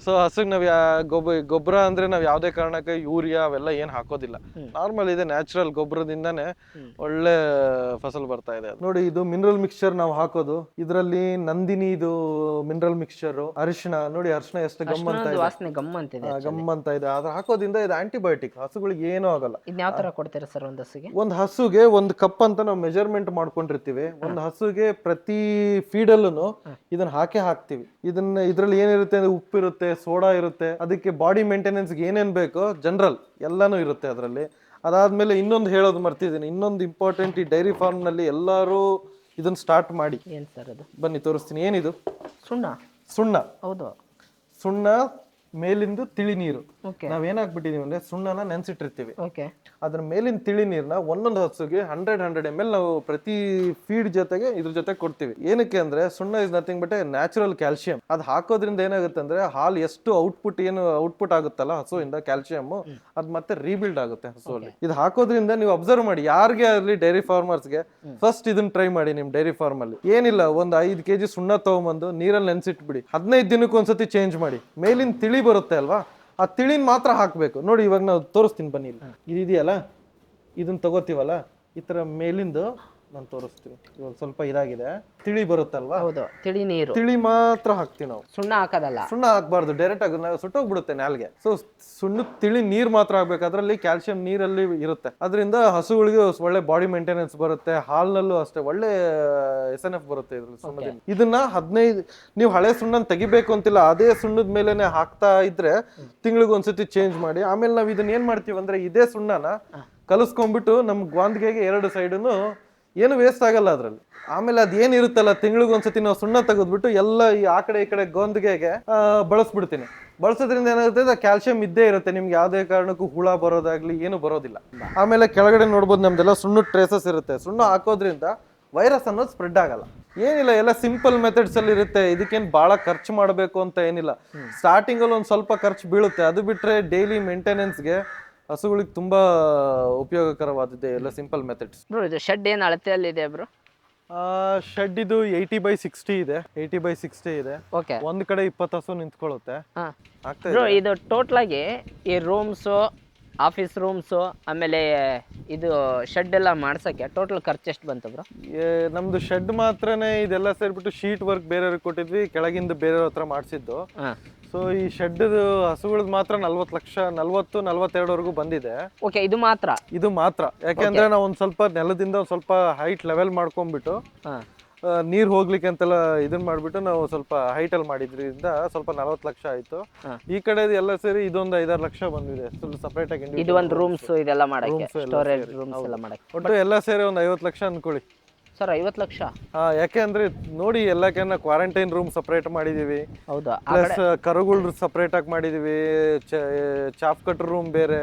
ಸೊ ಹಸುಗ್ ನಾವ್ ಗೊಬ್ಬ ಗೊಬ್ಬರ ಅಂದ್ರೆ ನಾವ್ ಯಾವ್ದೇ ಕಾರಣಕ್ಕೆ ಯೂರಿಯಾ ಅವೆಲ್ಲ ಏನ್ ಹಾಕೋದಿಲ್ಲ. ನಾರ್ಮಲ್ ಇದೆ ನ್ಯಾಚುರಲ್ ಗೊಬ್ಬರದಿಂದಾನೆ ಒಳ್ಳೆ ಫಸಲ್ ಬರ್ತಾ ಇದೆ ನೋಡಿ ಇದು ಮಿನರಲ್ ಮಿಕ್ಸ್ಚರ್ ನಾವು ಹಾಕೋದು. ಇದರಲ್ಲಿ ನಂದಿನಿ ಇದು ಮಿನರಲ್ ಮಿಕ್ಸ್ಚರ್ ಅರಿಶಿಣ ನೋಡಿ ಅರಿಶಿಣ ಎಷ್ಟು ಗಮ್ ಅಂತ ಇದೆ. ವಾಸನೆ ಗಮ್ ಅಂತಿದೆ ಆ, ಗಮ್ ಅಂತ ಇದೆ. ಅದ್ರ ಹಾಕೋದ್ರಿಂದ ಇದು ಆಂಟಿಬಯೋಟಿಕ್ ಹಸುಗಳಿಗೆ ಏನೂ ಆಗಲ್ಲ. ಇದನ್ನ ಯಾವ ತರ ಕೊಡ್ತೀರಾ ಸರ್ ಒಂದು ಹಸುಗೆ? ಒಂದ್ ಹಸುಗೆ ಒಂದು ಕಪ್ ಅಂತ ನಾವು ಮೆಜರ್ಮೆಂಟ್ ಮಾಡ್ಕೊಂಡಿರ್ತೀವಿ. ಒಂದ್ ಹಸುಗೆ ಪ್ರತಿ ಫೀಡಲ್ಲೂ ಇದನ್ನ ಹಾಕೇ ಹಾಕ್ತಿವಿ. ಇದನ್ನ ಇದ್ರಲ್ಲಿ ಏನಿರುತ್ತೆ ಅಂದ್ರೆ ಉಪ್ಪಿರುತ್ತೆ ಸೋಡಾ ಇರುತ್ತೆ ಅದಕ್ಕೆ ಬಾಡಿ ಮೇಂಟೆನೆನ್ಸ್ಗೆ ಏನೇನ್ ಬೇಕೋ ಜನರಲ್ ಎಲ್ಲಾನು ಇರುತ್ತೆ ಅದರಲ್ಲಿ. ಅದಾದ್ಮೇಲೆ ಇನ್ನೊಂದು ಹೇಳೋದು ಮರ್ತಿದ್ದೀನಿ. ಇನ್ನೊಂದು ಇಂಪಾರ್ಟೆಂಟ್ ಈ ಡೈರಿ ಫಾರ್ಮ್ನಲ್ಲಿ ಎಲ್ಲರೂ ಇದನ್ನ ಸ್ಟಾರ್ಟ್ ಮಾಡಿ. ಏನ್ ಸರ್ ಅದು? ಬನ್ನಿ ತೋರಿಸ್ತೀನಿ. ಏನಿದು? ಸುಣ್ಣ? ಸುಣ್ಣ. ಹೌದು. ಸುಣ್ಣ ಮೇಲಿಂದು ತಿಳಿ ನೀರು. ಓಕೆ ನಾವೇನಾಗ್ಬಿಟ್ಟಿದೀವಿ ಅಂದ್ರೆ ಸುಣ್ಣನ ನೆನ್ಸಿಟ್ಟಿರ್ತೀವಿ. ಓಕೆ ಅದ್ರ ಮೇಲಿನ ತಿಳಿ ನೀರನ್ನ ಒಂದೊಂದು ಹಸುಗೆ ಹಂಡ್ರೆಡ್ ಹಂಡ್ರೆಡ್ ಎಂ ಎಲ್ ನಾವು ಪ್ರತಿ ಫೀಡ್ ಜೊತೆಗೆ ಇದ್ರ ಜೊತೆ ಕೊಡ್ತೀವಿ. ಏನಕ್ಕೆ ಅಂದ್ರೆ ಸುಣ್ಣ is nothing but natural calcium ಅದು ಹಾಕೋದ್ರಿಂದ ಏನಾಗುತ್ತೆ ಅಂದ್ರೆ ಹಾಲು ಎಷ್ಟು ಔಟ್ಪುಟ್ ಏನು ಔಟ್ಪುಟ್ ಆಗುತ್ತಲ್ಲ ಹಸುವಿಂದ ಕ್ಯಾಲ್ಸಿಯಂ ಅದು ಮತ್ತೆ ರೀಬಿಲ್ಡ್ ಆಗುತ್ತೆ ಹಸುವಲ್ಲಿ. ಇದು ಹಾಕೋದ್ರಿಂದ ನೀವು ಅಬ್ಸರ್ವ್ ಮಾಡಿ ಯಾರಿಗೆ ಆಗಲಿ ಡೈರಿ ಫಾರ್ಮರ್ಸ್ಗೆ ಫಸ್ಟ್ ಇದನ್ನ ಟ್ರೈ ಮಾಡಿ ನಿಮ್ ಡೈರಿ ಫಾರ್ಮ್ ಅಲ್ಲಿ. ಏನಿಲ್ಲ ಒಂದು ಐದು ಕೆಜಿ ಸುಣ್ಣ ತಗೊಂಬಂದು ನೀರಲ್ಲಿ ನೆನ್ಸಿಟ್ಬಿಡಿ. ಹದಿನೈದು ದಿನಕ್ಕೆ ಒಂದ್ಸತಿ ಚೇಂಜ್ ಮಾಡಿ. ಮೇಲಿನ ತಿಳಿ ಬರುತ್ತೆ ಅಲ್ವಾ? ಆ ತಿಳಿನ ಮಾತ್ರ ಹಾಕಬೇಕು. ನೋಡಿ ಇವಾಗ ನಾವು ತೋರಿಸ್ತೀನಿ ಬನ್ನಿ ಇಲ್ಲಿ. ಇದು ಇದೆಯಲ್ಲ? ಇದನ್ನ ತಗೋತೀವಲ್ಲ? ಈ ಥರ ಮೇಲಿಂದು ನಾನು ತೋರಿಸ್ತೀನಿ. ಇವಾಗ ಸ್ವಲ್ಪ ಇದಾಗಿದೆ. ತಿಳಿ ಬರುತ್ತಲ್ವಾ? ಹೌದು ತಿಳಿ ನೀರು. ತಿಳಿ ಮಾತ್ರ ಹಾಕ್ತೀವಿ ನಾವು. ಸುಣ್ಣ ಹಾಕೋದಲ್ಲ. ಸುಣ್ಣ ಹಾಕ್ಬಾರ್ದು ಡೈರೆಕ್ಟ್ ಆಗಿ ಸುಟ್ಟೋಗ್ಬಿಡುತ್ತೆ ನಾಲ್ಗೆ. ಸೊ ಸುಣ್ಣ ತಿಳಿ ನೀರ್ ಮಾತ್ರ ಹಾಕ್ಬೇಕು ಅದರಲ್ಲಿ ಕ್ಯಾಲ್ಸಿಯಂ ನೀರಲ್ಲಿ ಇರುತ್ತೆ. ಅದರಿಂದ ಹಸುಗಳಿಗೆ ಒಳ್ಳೆ ಬಾಡಿ ಮೇಂಟೆನೆನ್ಸ್ ಬರುತ್ತೆ ಹಾಲ್ನಲ್ಲೂ ಅಷ್ಟೇ ಒಳ್ಳೆ ಎಸ್ ಎನ್ ಎಫ್ ಬರುತ್ತೆ ಇದ್ರಲ್ಲಿ ಸುಣ್ಣದಿಂದ. ಇದನ್ನ ಹದಿನೈದು ನೀವು ಹಳೆ ಸುಣ್ಣನ ತೆಗಿಬೇಕು ಅಂತಿಲ್ಲ ಅದೇ ಸುಣ್ಣದ ಮೇಲೆನೆ ಹಾಕ್ತಾ ಇದ್ರೆ ತಿಂಗಳಿಗೆ ಒಂದ್ಸತಿ ಚೇಂಜ್ ಮಾಡಿ ಆಮೇಲೆ ನಾವು ಇದನ್ನ ಏನ್ ಮಾಡ್ತೀವಿ ಅಂದ್ರೆ ಇದೇ ಸುಣ್ಣನ ಕಲಿಸ್ಕೊಂಡ್ಬಿಟ್ಟು ನಮ್ ಗ್ವಾಂದ್ಗೆಗೆ ಎರಡು ಸೈಡನ್ನು ಏನು ವೇಸ್ಟ್ ಆಗಲ್ಲ ಅದರಲ್ಲಿ. ಆಮೇಲೆ ಅದ್ ಏನಿರುತ್ತಲ್ಲ ತಿಂಗಳಿಗೆ ಒಂದ್ಸತಿ ನಾವು ಸುಣ್ಣ ತೆಗೆದ್ಬಿಟ್ಟು ಎಲ್ಲ ಈ ಆ ಕಡೆ ಈ ಕಡೆ ಗೊಂದಿಗೆಗೆ ಬಳಸ್ಬಿಡ್ತೀನಿ. ಬಳಸೋದ್ರಿಂದ ಏನಾಗುತ್ತೆ ಕ್ಯಾಲ್ಸಿಯಂ ಇದ್ದೇ ಇರುತ್ತೆ. ನಿಮ್ಗೆ ಯಾವುದೇ ಕಾರಣಕ್ಕೂ ಹುಳ ಬರೋದಾಗ್ಲಿ ಏನು ಬರೋದಿಲ್ಲ. ಆಮೇಲೆ ಕೆಳಗಡೆ ನೋಡ್ಬೋದು ನಮ್ದೆಲ್ಲ ಸುಣ್ಣ ಟ್ರೇಸಸ್ ಇರುತ್ತೆ. ಸುಣ್ಣ ಹಾಕೋದ್ರಿಂದ ವೈರಸ್ ಅನ್ನೋದು ಸ್ಪ್ರೆಡ್ ಆಗಲ್ಲ. ಏನಿಲ್ಲ ಎಲ್ಲ ಸಿಂಪಲ್ ಮೆಥಡ್ಸ್ ಅಲ್ಲಿ ಇರುತ್ತೆ. ಇದಕ್ಕೇನು ಭಾಳ ಖರ್ಚು ಮಾಡಬೇಕು ಅಂತ ಏನಿಲ್ಲ. ಸ್ಟಾರ್ಟಿಂಗ್ ಅಲ್ಲಿ ಒಂದು ಸ್ವಲ್ಪ ಖರ್ಚು ಬೀಳುತ್ತೆ. ಅದು ಬಿಟ್ರೆ ಡೈಲಿ ಮೇಂಟೆನೆನ್ಸ್ಗೆ ಹಸುಗಳಿಗೆ ತುಂಬಾ ಉಪಯೋಗಕರವಾದದ್ದೇ ಎಲ್ಲ ಸಿಂಪಲ್ ಮೆಥಡ್ಸ್ ಬ್ರೋ ಇದು ಶೆಡ್ ಏನು ಅಳತೆಯಲ್ಲಿದೆ ಬ್ರೋ? ಶೆಡ್ ಇದು ಏಯ್ಟಿ ಬೈ ಸಿಕ್ಸ್ಟಿ ಇದೆ. ಏಯ್ಟಿ ಬೈ ಸಿಕ್ಸ್ಟಿ ಇದೆ. ಓಕೆ ಒಂದ್ ಕಡೆ ಇಪ್ಪತ್ತು ಹಸು ನಿಂತ್ಕೊಳ್ಳುತ್ತೆ. ಹಾ. ಆಗ್ತಾ ಬ್ರೋ ಇದು. ಟೋಟ್ಲಾಗಿ ಈ ರೂಮ್ಸು ಆಫೀಸ್ ರೂಮ್ಸು ಆಮೇಲೆ ಇದು ಶೆಡ್ ಎಲ್ಲ ಮಾಡ್ಸೋಕ್ಕೆ ಟೋಟಲ್ ಖರ್ಚು ಎಷ್ಟು ಬಂತು ಬ್ರೋ ನಮ್ದು ಶೆಡ್ ಮಾತ್ರನೇ ಇದೆಲ್ಲ ಸೇರಿಬಿಟ್ಟು ಶೀಟ್ ವರ್ಕ್ ಬೇರೆಯವ್ರಿಗೆ ಕೊಟ್ಟಿದ್ವಿ ಕೆಳಗಿಂದ ಬೇರೆಯವ್ರ ಹತ್ರ ಮಾಡಿಸಿದ್ದು. ಸೊ ಈ ಶೆಡ್ ಹಸುಗಳದ್ ಮಾತ್ರ ನಲ್ವತ್ತು ಲಕ್ಷ ನಲ್ವತ್ತು ನಲ್ವತ್ತೆರಡವರೆಗೂ ಬಂದಿದೆ. ಓಕೆ ಇದು ಮಾತ್ರ? ಇದು ಮಾತ್ರ. ಯಾಕೆಂದ್ರೆ ನಾವು ಒಂದ್ ಸ್ವಲ್ಪ ನೆಲದಿಂದ ಒಂದ್ ಸ್ವಲ್ಪ ಹೈಟ್ ಲೆವೆಲ್ ಮಾಡ್ಕೊಂಡ್ಬಿಟ್ಟು ನೀರ್ ಹೋಗ್ಲಿಕ್ಕೆ ಅಂತೆಲ್ಲ ಇದನ್ನ ಮಾಡ್ಬಿಟ್ಟು ನಾವು ಸ್ವಲ್ಪ ಹೈಟ್ ಅಲ್ಲಿ ಮಾಡಿದ್ರಿಂದ ಸ್ವಲ್ಪ ನಲ್ವತ್ತು ಲಕ್ಷ ಆಯ್ತು. ಈ ಕಡೆ ಎಲ್ಲ ಸೇರಿ ಇದೊಂದು ಐದಾರು ಲಕ್ಷ ಬಂದಿದೆ. ಸ್ವಲ್ಪ ಸಪರೇಟ್ ಆಗಿ ಇದು ಒಂದು ರೂಮ್ಸ್ ಇದೆಲ್ಲ ಮಾಡಕ್ಕೆ ಸ್ಟೋರೇಜ್ ರೂಮ್ಸ್ ಎಲ್ಲ ಮಾಡಕ್ಕೆ. ಒಟ್ಟು ಎಲ್ಲ ಸೇರಿ ಒಂದು ಐವತ್ತು ಲಕ್ಷ ಅನ್ಕೊಳ್ಳಿ. ಸರ್ ಐವತ್ತು ಲಕ್ಷ? ಹಾ ಯಾಕೆ ಅಂದ್ರೆ ನೋಡಿ ಎಲ್ಲಕ್ಕೆನ ಕ್ವಾರಂಟೈನ್ ರೂಮ್ ಸಪ್ರೇಟ್ ಮಾಡಿದೀವಿ. ಹೌದು. ಪ್ಲಸ್ ಕರುಗಳು ಸಪ್ರೇಟ್ ಆಗಿ ಮಾಡಿದೀವಿ. ಚಾಪ್ ಕಟ್ ರೂಮ್ ಬೇರೆ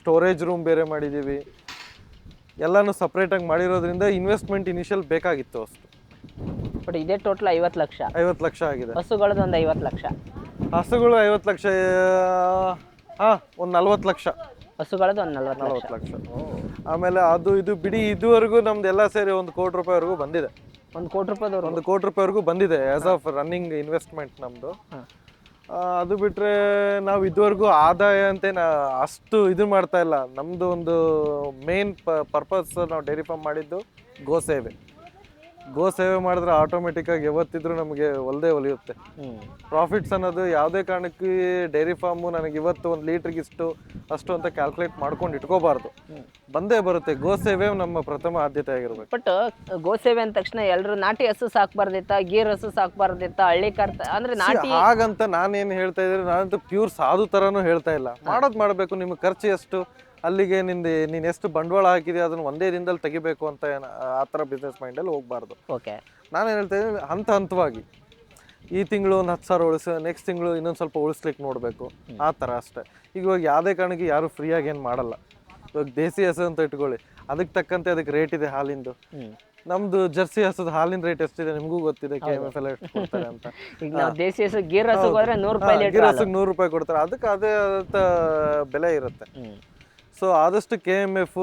ಸ್ಟೋರೇಜ್ ರೂಮ್ ಬೇರೆ ಮಾಡಿದೀವಿ. ಎಲ್ಲಾನು ಸಪ್ರೇಟ್ ಆಗಿ ಮಾಡಿರೋದ್ರಿಂದ ಇನ್ವೆಸ್ಟ್ಮೆಂಟ್ ಇನಿಷಿಯಲ್ ಬೇಕಾಗಿತ್ತು ಅಷ್ಟು. ಬಟ್ ಇದೇ ಟೋಟಲ್ ಐವತ್ತು ಲಕ್ಷ. ಐವತ್ತು ಲಕ್ಷ ಆಗಿದೆ. ಹಸುಗಳದ್ದು ಒಂದು ಐವತ್ತು ಲಕ್ಷ. ಹಸುಗಳು ಐವತ್ತು ಲಕ್ಷ ಹಾ ಒಂದು ನಲ್ವತ್ತು ಲಕ್ಷ. ಹಸುಗಳದ್ದು ಒಂದು ನಲ್ವತ್ತು ನಲ್ವತ್ತು ಲಕ್ಷ. ಆಮೇಲೆ ಅದು ಇದು ಬಿಡಿ ಇದುವರೆಗೂ ನಮ್ದು ಎಲ್ಲ ಸೇರಿ ಒಂದು ಕೋಟಿ ರೂಪಾಯಿವರೆಗೂ ಬಂದಿದೆ. ಒಂದು ಕೋಟಿ ರೂಪಾಯಿದವ್ರು ಒಂದು ಕೋಟಿ ರೂಪಾಯಿವರೆಗೂ ಬಂದಿದೆ ಆಸ್ ಆಫ್ ರನ್ನಿಂಗ್ ಇನ್ವೆಸ್ಟ್ಮೆಂಟ್ ನಮ್ಮದು ಅದು ಬಿಟ್ಟರೆ ನಾವು ಇದುವರೆಗೂ ಆದಾಯ ಅಂತೇನು ಅಷ್ಟು ಇದು ಮಾಡ್ತಾ ಇಲ್ಲ. ನಮ್ಮದು ಒಂದು ಮೇನ್ ಪರ್ಪಸ್ ನಾವು ಡೈರಿ ಫಾರ್ಮ್ ಮಾಡಿದ್ದು ಗೋ ಸೇವೆ. ಗೋ ಸೇವೆ ಮಾಡಿದ್ರೆ ಆಟೋಮೆಟಿಕ್ ಆಗಿ ಇವತ್ತಿದ್ರು ನಮಗೆ ಒಲ್ದೇ ಒಲಿಯುತ್ತೆ ಪ್ರಾಫಿಟ್ಸ್ ಅನ್ನೋದು ಯಾವುದೇ ಕಾರಣಕ್ಕೆ ಡೈರಿ ಫಾರ್ಮು ನನಗೆ ಇವತ್ತು ಒಂದು ಲೀಟ್ರಿಗೆ ಇಷ್ಟು ಅಷ್ಟು ಅಂತ ಕ್ಯಾಲ್ಕುಲೇಟ್ ಮಾಡ್ಕೊಂಡು ಇಟ್ಕೋಬಾರ್ದು. ಬಂದೇ ಬರುತ್ತೆ ಗೋ ಸೇವೆ ನಮ್ಮ ಪ್ರಥಮ ಆದ್ಯತೆ ಆಗಿರ್ಬೇಕು. ಬಟ್ ಗೋ ಸೇವೆ ಅಂದ ತಕ್ಷಣ ಎಲ್ಲರೂ ನಾಟಿ ಹಸು ಸಾಕ್ಬಾರ್ದಿತ್ತ ಗೀರ್ ಹಸು ಸಾಕ್ಬಾರ್ದಿತ್ತ ಹಳ್ಳಿ ಕರ್ತ ಅಂದ್ರೆ ನಾಟಿ ಹಾಗಂತ ನಾನೇನು ಹೇಳ್ತಾ ಇದ್ರೆ ನಾನಂತೂ ಪ್ಯೂರ್ ಸಾಧು ಥರನೂ ಹೇಳ್ತಾ ಇಲ್ಲ. ಮಾಡೋದು ಮಾಡಬೇಕು ನಿಮ್ಗೆ ಖರ್ಚು ಎಷ್ಟು ಅಲ್ಲಿಗೆ ನಿಂದು ನೀನು ಎಷ್ಟು ಬಂಡವಾಳ ಹಾಕಿದೆ ಅದನ್ನು ಒಂದೇ ದಿನದಲ್ಲಿ ತೆಗಿಬೇಕು ಅಂತ ಏನ- ಆ ಥರ ಬಿಸ್ನೆಸ್ ಮೈಂಡಲ್ಲಿ ಹೋಗಬಾರ್ದು. ಓಕೆ ನಾನು ಹೇಳ್ತಾ ಇದ್ದೀನಿ ಹಂತ ಹಂತವಾಗಿ. ಈ ತಿಂಗಳು ಒಂದು ಹತ್ತು ಸಾವಿರ ಉಳಿಸ ನೆಕ್ಸ್ಟ್ ತಿಂಗಳು ಇನ್ನೊಂದು ಸ್ವಲ್ಪ ಉಳಿಸ್ಲಿಕ್ಕೆ ನೋಡಬೇಕು. ಆ ಥರ ಅಷ್ಟೇ. ಈಗ ಇವಾಗ ಯಾವುದೇ ಕಾರಣಕ್ಕೆ ಯಾರು ಫ್ರೀಯಾಗಿ ಏನು ಮಾಡಲ್ಲ. ಇವಾಗ ದೇಸಿ ಹಸು ಅಂತ ಇಟ್ಕೊಳ್ಳಿ. ಅದಕ್ಕೆ ತಕ್ಕಂತೆ ಅದಕ್ಕೆ ರೇಟ್ ಇದೆ ಹಾಲಿಂದು. ನಮ್ದು ಜರ್ಸಿ ಹಸದ ಹಾಲಿನ ರೇಟ್ ಎಷ್ಟಿದೆ ನಿಮಗೂ ಗೊತ್ತಿದೆ ಕೆ ಎಂ ಎಫ್ ಎಲ್ಲ ಎಷ್ಟು ಕೊಡ್ತಾರೆ ಅಂತ. ಈಗ ನಾವು ದೇಸಿ ಹಸು ಗೀರ್ ಹಸುಗೆ ಹೋದ್ರೆ ನೂರು ರೂಪಾಯಿ ಗೀರ್ ಹಸುಗೆ ನೂರು ರೂಪಾಯಿ ಕೊಡ್ತಾರೆ. ಅದಕ್ಕೆ ಅದೇ ಆದಂಥ ಬೆಲೆ ಇರುತ್ತೆ. ಸೊ ಆದಷ್ಟು ಕೆ ಎಂ ಎಫ್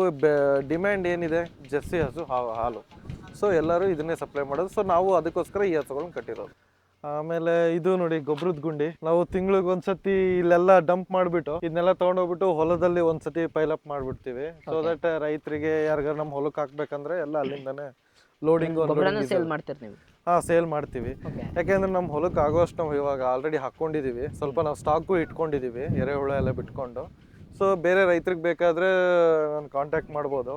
ಡಿಮ್ಯಾಂಡ್ ಏನಿದೆ? ಜರ್ಸಿ ಹಸು ಹಾಲು. ಸೊ ಎಲ್ಲರೂ ಇದನ್ನೇ ಸಪ್ಲೈ ಮಾಡೋದು. ಸೊ ನಾವು ಅದಕ್ಕೋಸ್ಕರ ಈ ಹಸುಗಳನ್ನ ಕಟ್ಟಿರೋದು. ಆಮೇಲೆ ಇದು ನೋಡಿ ಗೊಬ್ಬರದ ಗುಂಡಿ. ನಾವು ತಿಂಗಳಿಗೆ ಒಂದ್ಸತಿ ಇಲ್ಲೆಲ್ಲ ಡಂಪ್ ಮಾಡಿಬಿಟ್ಟು ಇದನ್ನೆಲ್ಲ ತೊಗೊಂಡೋಗ್ಬಿಟ್ಟು ಹೊಲದಲ್ಲಿ ಒಂದ್ಸತಿ ಪೈಲಪ್ ಮಾಡಿಬಿಡ್ತೀವಿ. ಸೊ ದಟ್ ರೈತರಿಗೆ ಯಾರಿಗಾರು ನಮ್ಮ ಹೊಲಕ್ಕೆ ಹಾಕ್ಬೇಕಂದ್ರೆ ಎಲ್ಲ ಅಲ್ಲಿಂದಾನೆ ಲೋಡಿಂಗ್ ಹಾ ಸೇಲ್ ಮಾಡ್ತೀವಿ. ಯಾಕೆಂದ್ರೆ ನಮ್ಮ ಹೊಲಕ್ಕೆ ಆಗೋಷ್ಟು ನಾವು ಇವಾಗ ಆಲ್ರೆಡಿ ಹಾಕೊಂಡಿದೀವಿ. ಸ್ವಲ್ಪ ನಾವು ಸ್ಟಾಕು ಇಟ್ಕೊಂಡಿದೀವಿ ಎರೆಹುಳ ಎಲ್ಲ ಬಿಟ್ಕೊಂಡು. ಸೊ ಬೇರೆ ರೈತರಿಗೆ ಬೇಕಾದ್ರೆ ನಾನು ಕಾಂಟ್ಯಾಕ್ಟ್ ಮಾಡ್ಬೋದು.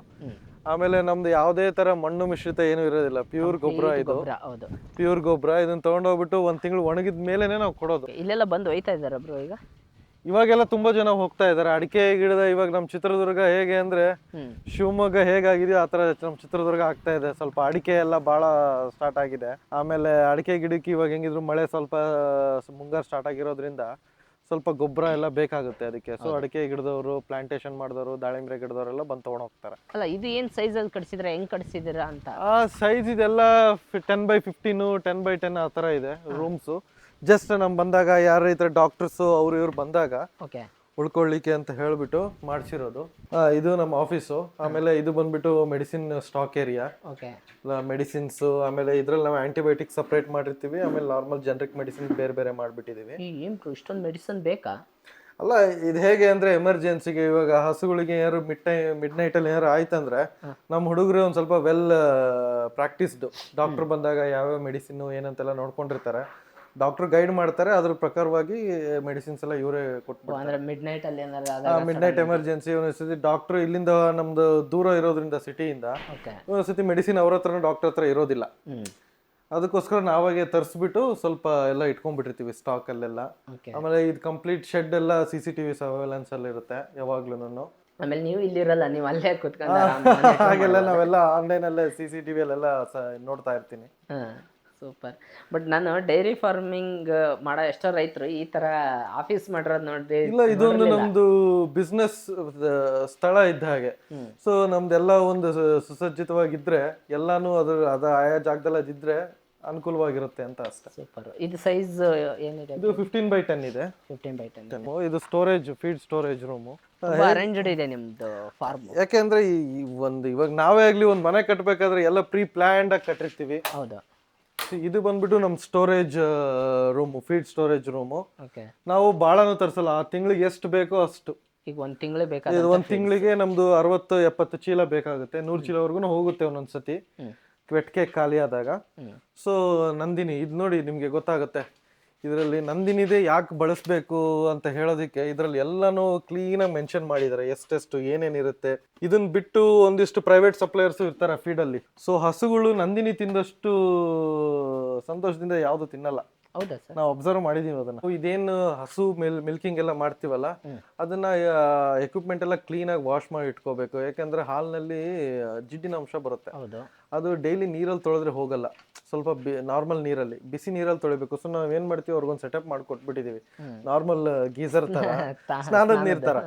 ಆಮೇಲೆ ನಮ್ದು ಯಾವುದೇ ತರ ಮಣ್ಣು ಮಿಶ್ರಿತ ಏನು ಇರೋದಿಲ್ಲ. ಪ್ಯೂರ್ ಗೊಬ್ಬರ ಇದು. ಹೌದು. ಪ್ಯೂರ್ ಗೊಬ್ಬರ ಇದನ್ನ ತಗೊಂಡೋಗ್ಬಿಟ್ಟು ಒಂದ್ ತಿಂಗಳು ಒಣಗಿದ ಮೇಲೆನೆ ನಾವು ಕೊಡೋದು. ಇಲ್ಲೆಲ್ಲ ಬಂದು ಹೋಯ್ತಾ ಇದ್ದಾರೆ ಬ್ರೋ ಈಗ? ಇವಾಗೆಲ್ಲ ತುಂಬಾ ಜನ ಹೋಗ್ತಾ ಇದ್ದಾರೆ. ಅಡಿಕೆ ಗಿಡದ ಇವಾಗ ನಮ್ಮ ಚಿತ್ರದುರ್ಗ ಹೇಗೆ ಅಂದ್ರೆ ಶಿವಮೊಗ್ಗ ಹೇಗಾಗಿದೆಯೋ ಆತರ ನಮ್ಮ ಚಿತ್ರದುರ್ಗ ಆಗ್ತಾ ಇದೆ. ಸ್ವಲ್ಪ ಅಡಿಕೆ ಎಲ್ಲ ಬಹಳ ಸ್ಟಾರ್ಟ್ ಆಗಿದೆ. ಆಮೇಲೆ ಅಡಿಕೆ ಗಿಡಕ್ಕೆ ಇವಾಗ ಹೆಂಗಿದ್ರು ಮಳೆ ಸ್ವಲ್ಪ ಮುಂಗಾರು ಸ್ಟಾರ್ಟ್ ಆಗಿರೋದ್ರಿಂದ ಸ್ವಲ್ಪ ಗೊಬ್ಬರ ಎಲ್ಲ ಬೇಕಾಗುತ್ತೆ ಅದಕ್ಕೆ. ಸೊ ಅಡಿಕೆ ಗಿಡದವರು ಪ್ಲಾಂಟೇಶನ್ ಮಾಡಿದವರು ದಾಳಿಂಬೆ ಗಿಡದವರೆಲ್ಲ ಬಂದು ತಗೊಂಡು ಹೋಗ್ತಾರೆ ಅಲ್ಲ ಇದು ಏನ್ ಸೈಜ್ ಅಲ್ಲಿ ಕಟ್ಸಿದ್ರೆ ಹೆಂಗ್ ಕಟ್ಸಿದ್ದೀರಾ ಅಂತ? ಆ ಸೈಜ್ ಇದೆಲ್ಲ ten by fifteen ten by ten ಆ ಥರ ಇದೆ ರೂಮ್ಸು ಜಸ್ಟ್ ನಮ್ ಬಂದಾಗ ಯಾರು ಈ ಥರ ಡಾಕ್ಟರ್ಸು ಅವ್ರು ಇವ್ರು ಬಂದಾಗ ಓಕೆ ಉಳ್ಕೊಳ್ಳಿಕ್ಕೆ ಅಂತ ಹೇಳ್ಬಿಟ್ಟು ಮಾಡಿಸಿರೋದು. ಇದು ನಮ್ಮ ಆಫೀಸು ಆಮೇಲೆ ಇದು ಬಂದ್ಬಿಟ್ಟು medicine stock area okay medicines ಆಮೇಲೆ ಇದ್ರಲ್ಲಿ ನಾವು ಆಂಟಿಬಯೋಟಿಕ್ ಸಪ್ರೇಟ್ ಮಾಡಿರ್ತೀವಿ. ಆಮೇಲೆ ನಾರ್ಮಲ್ ಜನರಿಕ್ ಮೆಡಿಸಿನ್ ಬೇರೆ ಬೇರೆ ಮಾಡಿಬಿಟ್ಟಿದ್ದೀವಿ ಏನು ಇಷ್ಟೊಂದು ಮೆಡಿಸಿನ್ ಬೇಕಾ? ಅಲ್ಲ ಇದು ಹೇಗೆ ಅಂದ್ರೆ ಎಮರ್ಜೆನ್ಸಿಗೆ ಇವಾಗ ಹಸುಗಳಿಗೆ ಏನಾದ್ರು ಮಿಡ್ ಟೈ ಮಿಡ್ ನೈಟಲ್ಲಿ ಏನಾರು ಆಯ್ತಂದ್ರೆ ನಮ್ಮ ಹುಡುಗರು ಒಂದು ಸ್ವಲ್ಪ ವೆಲ್ ಪ್ರಾಕ್ಟೀಸ್ಡು ಡಾಕ್ಟರ್ ಬಂದಾಗ ಯಾವ್ಯಾವ ಮೆಡಿಸಿನ್ ಏನಂತೆಲ್ಲ ನೋಡ್ಕೊಂಡಿರ್ತಾರೆ. ಡಾಕ್ಟರ್ ಗೈಡ್ ಮಾಡ್ತಾರೆ ಅದ್ರ ಪ್ರಕಾರವಾಗಿ ಮೆಡಿಸಿನ್ಸ್ ಎಲ್ಲ ಇವರೇ ಕೊಟ್ಬಿಟ್ಟು ಅಂದ್ರೆ ಮಿಡ್ ನೈಟ್ ಅಲ್ಲಿ ಏನಾರ ಆದಾಗ ಮಿಡ್ ನೈಟ್ ಎಮರ್ಜೆನ್ಸಿ ಒಂದೊಂದ್ಸತಿ ಡಾಕ್ಟರ್ ಇಲ್ಲಿಂದ ನಮ್ದು ದೂರ ಇರೋದ್ರಿಂದ ಸಿಟಿಯಿಂದ ಒಂದೊಂದ್ಸತಿ ಮೆಡಿಸಿನ್ ಅವ್ರ ಹತ್ರನೂ ಡಾಕ್ಟರ್ ಹತ್ರ ಇರೋದಿಲ್ಲ. ಅದಕ್ಕೋಸ್ಕರ ನಾವಾಗೆ ತರಿಸ್ಬಿಟ್ಟು ಸ್ವಲ್ಪ ಎಲ್ಲ ಇಟ್ಕೊಂಡ್ಬಿಟ್ಟಿರ್ತೀವಿ ಸ್ಟಾಕ್ ಅಲ್ಲೆಲ್ಲ. ಆಮೇಲೆ ಇದು ಕಂಪ್ಲೀಟ್ ಶೆಡ್ ಎಲ್ಲ ಸಿ ಸಿ ಟಿವಿ ಸರ್ವೇಲೆನ್ಸ್ ಅಲ್ಲಿ ಇರುತ್ತೆ ಯಾವಾಗ್ಲೂ ಆಮೇಲೆ ನೀವು ಇಲ್ಲಿರಲ್ಲ ನೀವು ಅಲ್ಲೇ ಕುತ್ಕೊಂಡು ಹಾಗೆಲ್ಲ ನಾವೆಲ್ಲ ಆನ್ಲೈನ್ ಅಲ್ಲೇ ಸಿ ಸಿ ಟಿವಿ ಅಲ್ಲೆಲ್ಲ ನೋಡ್ತಾ ಇರ್ತೀನಿ. ಸೂಪರ್. ಬಟ್ ನಾನು ಡೈರಿ ಫಾರ್ಮಿಂಗ್ ಮಾಡೋ ಎಷ್ಟೋ ರೈತರು ಈ ತರ ಆಫೀಸ್ ಮಾಡಿರೋದು ನೋಡಿದೆ ಇಲ್ಲ ಇದೊಂದು ನಮ್ದು ಬಿಸ್ನೆಸ್ ಸ್ಥಳ ಇದ್ದ ಹಾಗೆ. ಸೊ ನಮ್ದೆಲ್ಲ ಒಂದು ಸುಸಜ್ಜಿತವಾಗಿದ್ರೆ ಎಲ್ಲಾನು ಅದ್ರ ಅದ ಆಯಾ ಜಾಗದಲ್ಲಿ ಅದಿದ್ರೆ ಅನುಕೂಲವಾಗಿರುತ್ತೆ ಅಂತ ಅಷ್ಟೇ. ಸೂಪರ್. ಇದು ಸೈಜ್ ಏನಿದೆ ಇದು ಫಿಫ್ಟೀನ್ ಬೈ ಟೆನ್ ಇದೆ. ಫಿಫ್ಟೀನ್ ಬೈ ಟೆನ್ ಇದು. Storage feed storage room arranged ಇದೆ ನಿಮ್ದು ಫಾರ್ಮ್ ಯಾಕೆಂದ್ರೆ ಈ ಈ ಒಂದು ಇವಾಗ ನಾವೇ ಆಗ್ಲಿ ಒಂದು ಮನೆ ಕಟ್ಟಬೇಕಾದ್ರೆ ಎಲ್ಲ ಪ್ರೀ ಪ್ಲ್ಯಾಂಡ್ ಆಗಿ ಕಟ್ಟಿರ್ತೀವಿ. ಹೌದು. ಇದು ಬಂದ್ಬಿಟ್ಟು ನಮ್ಮ storage room feed storage room okay ನಾವು ಬಾಳಾನು ತರಿಸಲ್ಲ ಆ ತಿಂಗಳಿಗೆ ಎಷ್ಟು ಬೇಕೋ ಅಷ್ಟು. ಈಗ ಒಂದ್ ತಿಂಗಳೇ ಬೇಕಾಗುತ್ತೆ ಇದು ಒಂದು ತಿಂಗಳಿಗೆ ನಮ್ದು ಅರವತ್ತು ಎಪ್ಪತ್ತು ಚೀಲ ಬೇಕಾಗುತ್ತೆ. ನೂರು ಚೀಲವರೆಗೂ ಹೋಗುತ್ತೆ ಒಂದೊಂದ್ಸತಿ. ವೆಟ್ಕೆ ಖಾಲಿ ಆದಾಗ. ಸೊ ನಂದಿನಿ ಇದು ನೋಡಿ ನಿಮಗೆ ಗೊತ್ತಾಗುತ್ತೆ. ಇದರಲ್ಲಿ ನಂದಿನಿದೆ ಯಾಕೆ ಬಳಸಬೇಕು ಅಂತ ಹೇಳೋದಕ್ಕೆ ಇದರಲ್ಲಿ ಎಲ್ಲನೂ ಕ್ಲೀನಾಗಿ ಮೆನ್ಷನ್ ಮಾಡಿದ್ದಾರೆ ಎಷ್ಟೆಷ್ಟು ಏನೇನಿರುತ್ತೆ ಇದನ್ನ ಬಿಟ್ಟು ಒಂದಿಷ್ಟು ಪ್ರೈವೇಟ್ ಸಪ್ಲೈಯರ್ಸ್ ಇರ್ತಾರೆ ಫೀಡಲ್ಲಿ ಸೊ ಹಸುಗಳು ನಂದಿನಿ ತಿಂದಷ್ಟು ಸಂತೋಷದಿಂದ ಯಾವುದು ತಿನ್ನಲ್ಲ. ಹೌದಾ ಸರ್? ನಾವು ಅಬ್ಸರ್ವ್ ಮಾಡಿದೀವಿ ಅದನ್ನ. ಇದೇನು ಹಸು ಮಿಲ್ ಮಿಲ್ಕಿಂಗ್ ಎಲ್ಲ ಮಾಡ್ತೀವಲ್ಲ ಅದನ್ನ ಎಕ್ವಿಪ್ಮೆಂಟ್ ಎಲ್ಲ ಕ್ಲೀನ್ ಆಗಿ ವಾಶ್ ಮಾಡಿ ಇಟ್ಕೋಬೇಕು. ಯಾಕಂದ್ರೆ ಹಾಲ್ನಲ್ಲಿ ಜಿಡ್ಡಿನ ಅಂಶ ಬರುತ್ತೆ. ಅದು ಡೈಲಿ ನೀರಲ್ಲಿ ತೊಳೆದ್ರೆ ಹೋಗಲ್ಲ. ಸ್ವಲ್ಪ ನಾರ್ಮಲ್ ನೀರಲ್ಲಿ ಬಿಸಿ ನೀರಲ್ಲಿ ತೊಳಿಬೇಕು. ಸೊ ನಾವ್ ಏನ್ ಮಾಡ್ತೀವಿ ಅವ್ರಿಗೊಂದು ಸೆಟಪ್ ಮಾಡಿ ಕೊಟ್ಬಿಟ್ಟಿದೀವಿ. ನಾರ್ಮಲ್ ಗೀಸರ್ ತರ ಸ್ನಾನದ ನೀರ್ ತರ.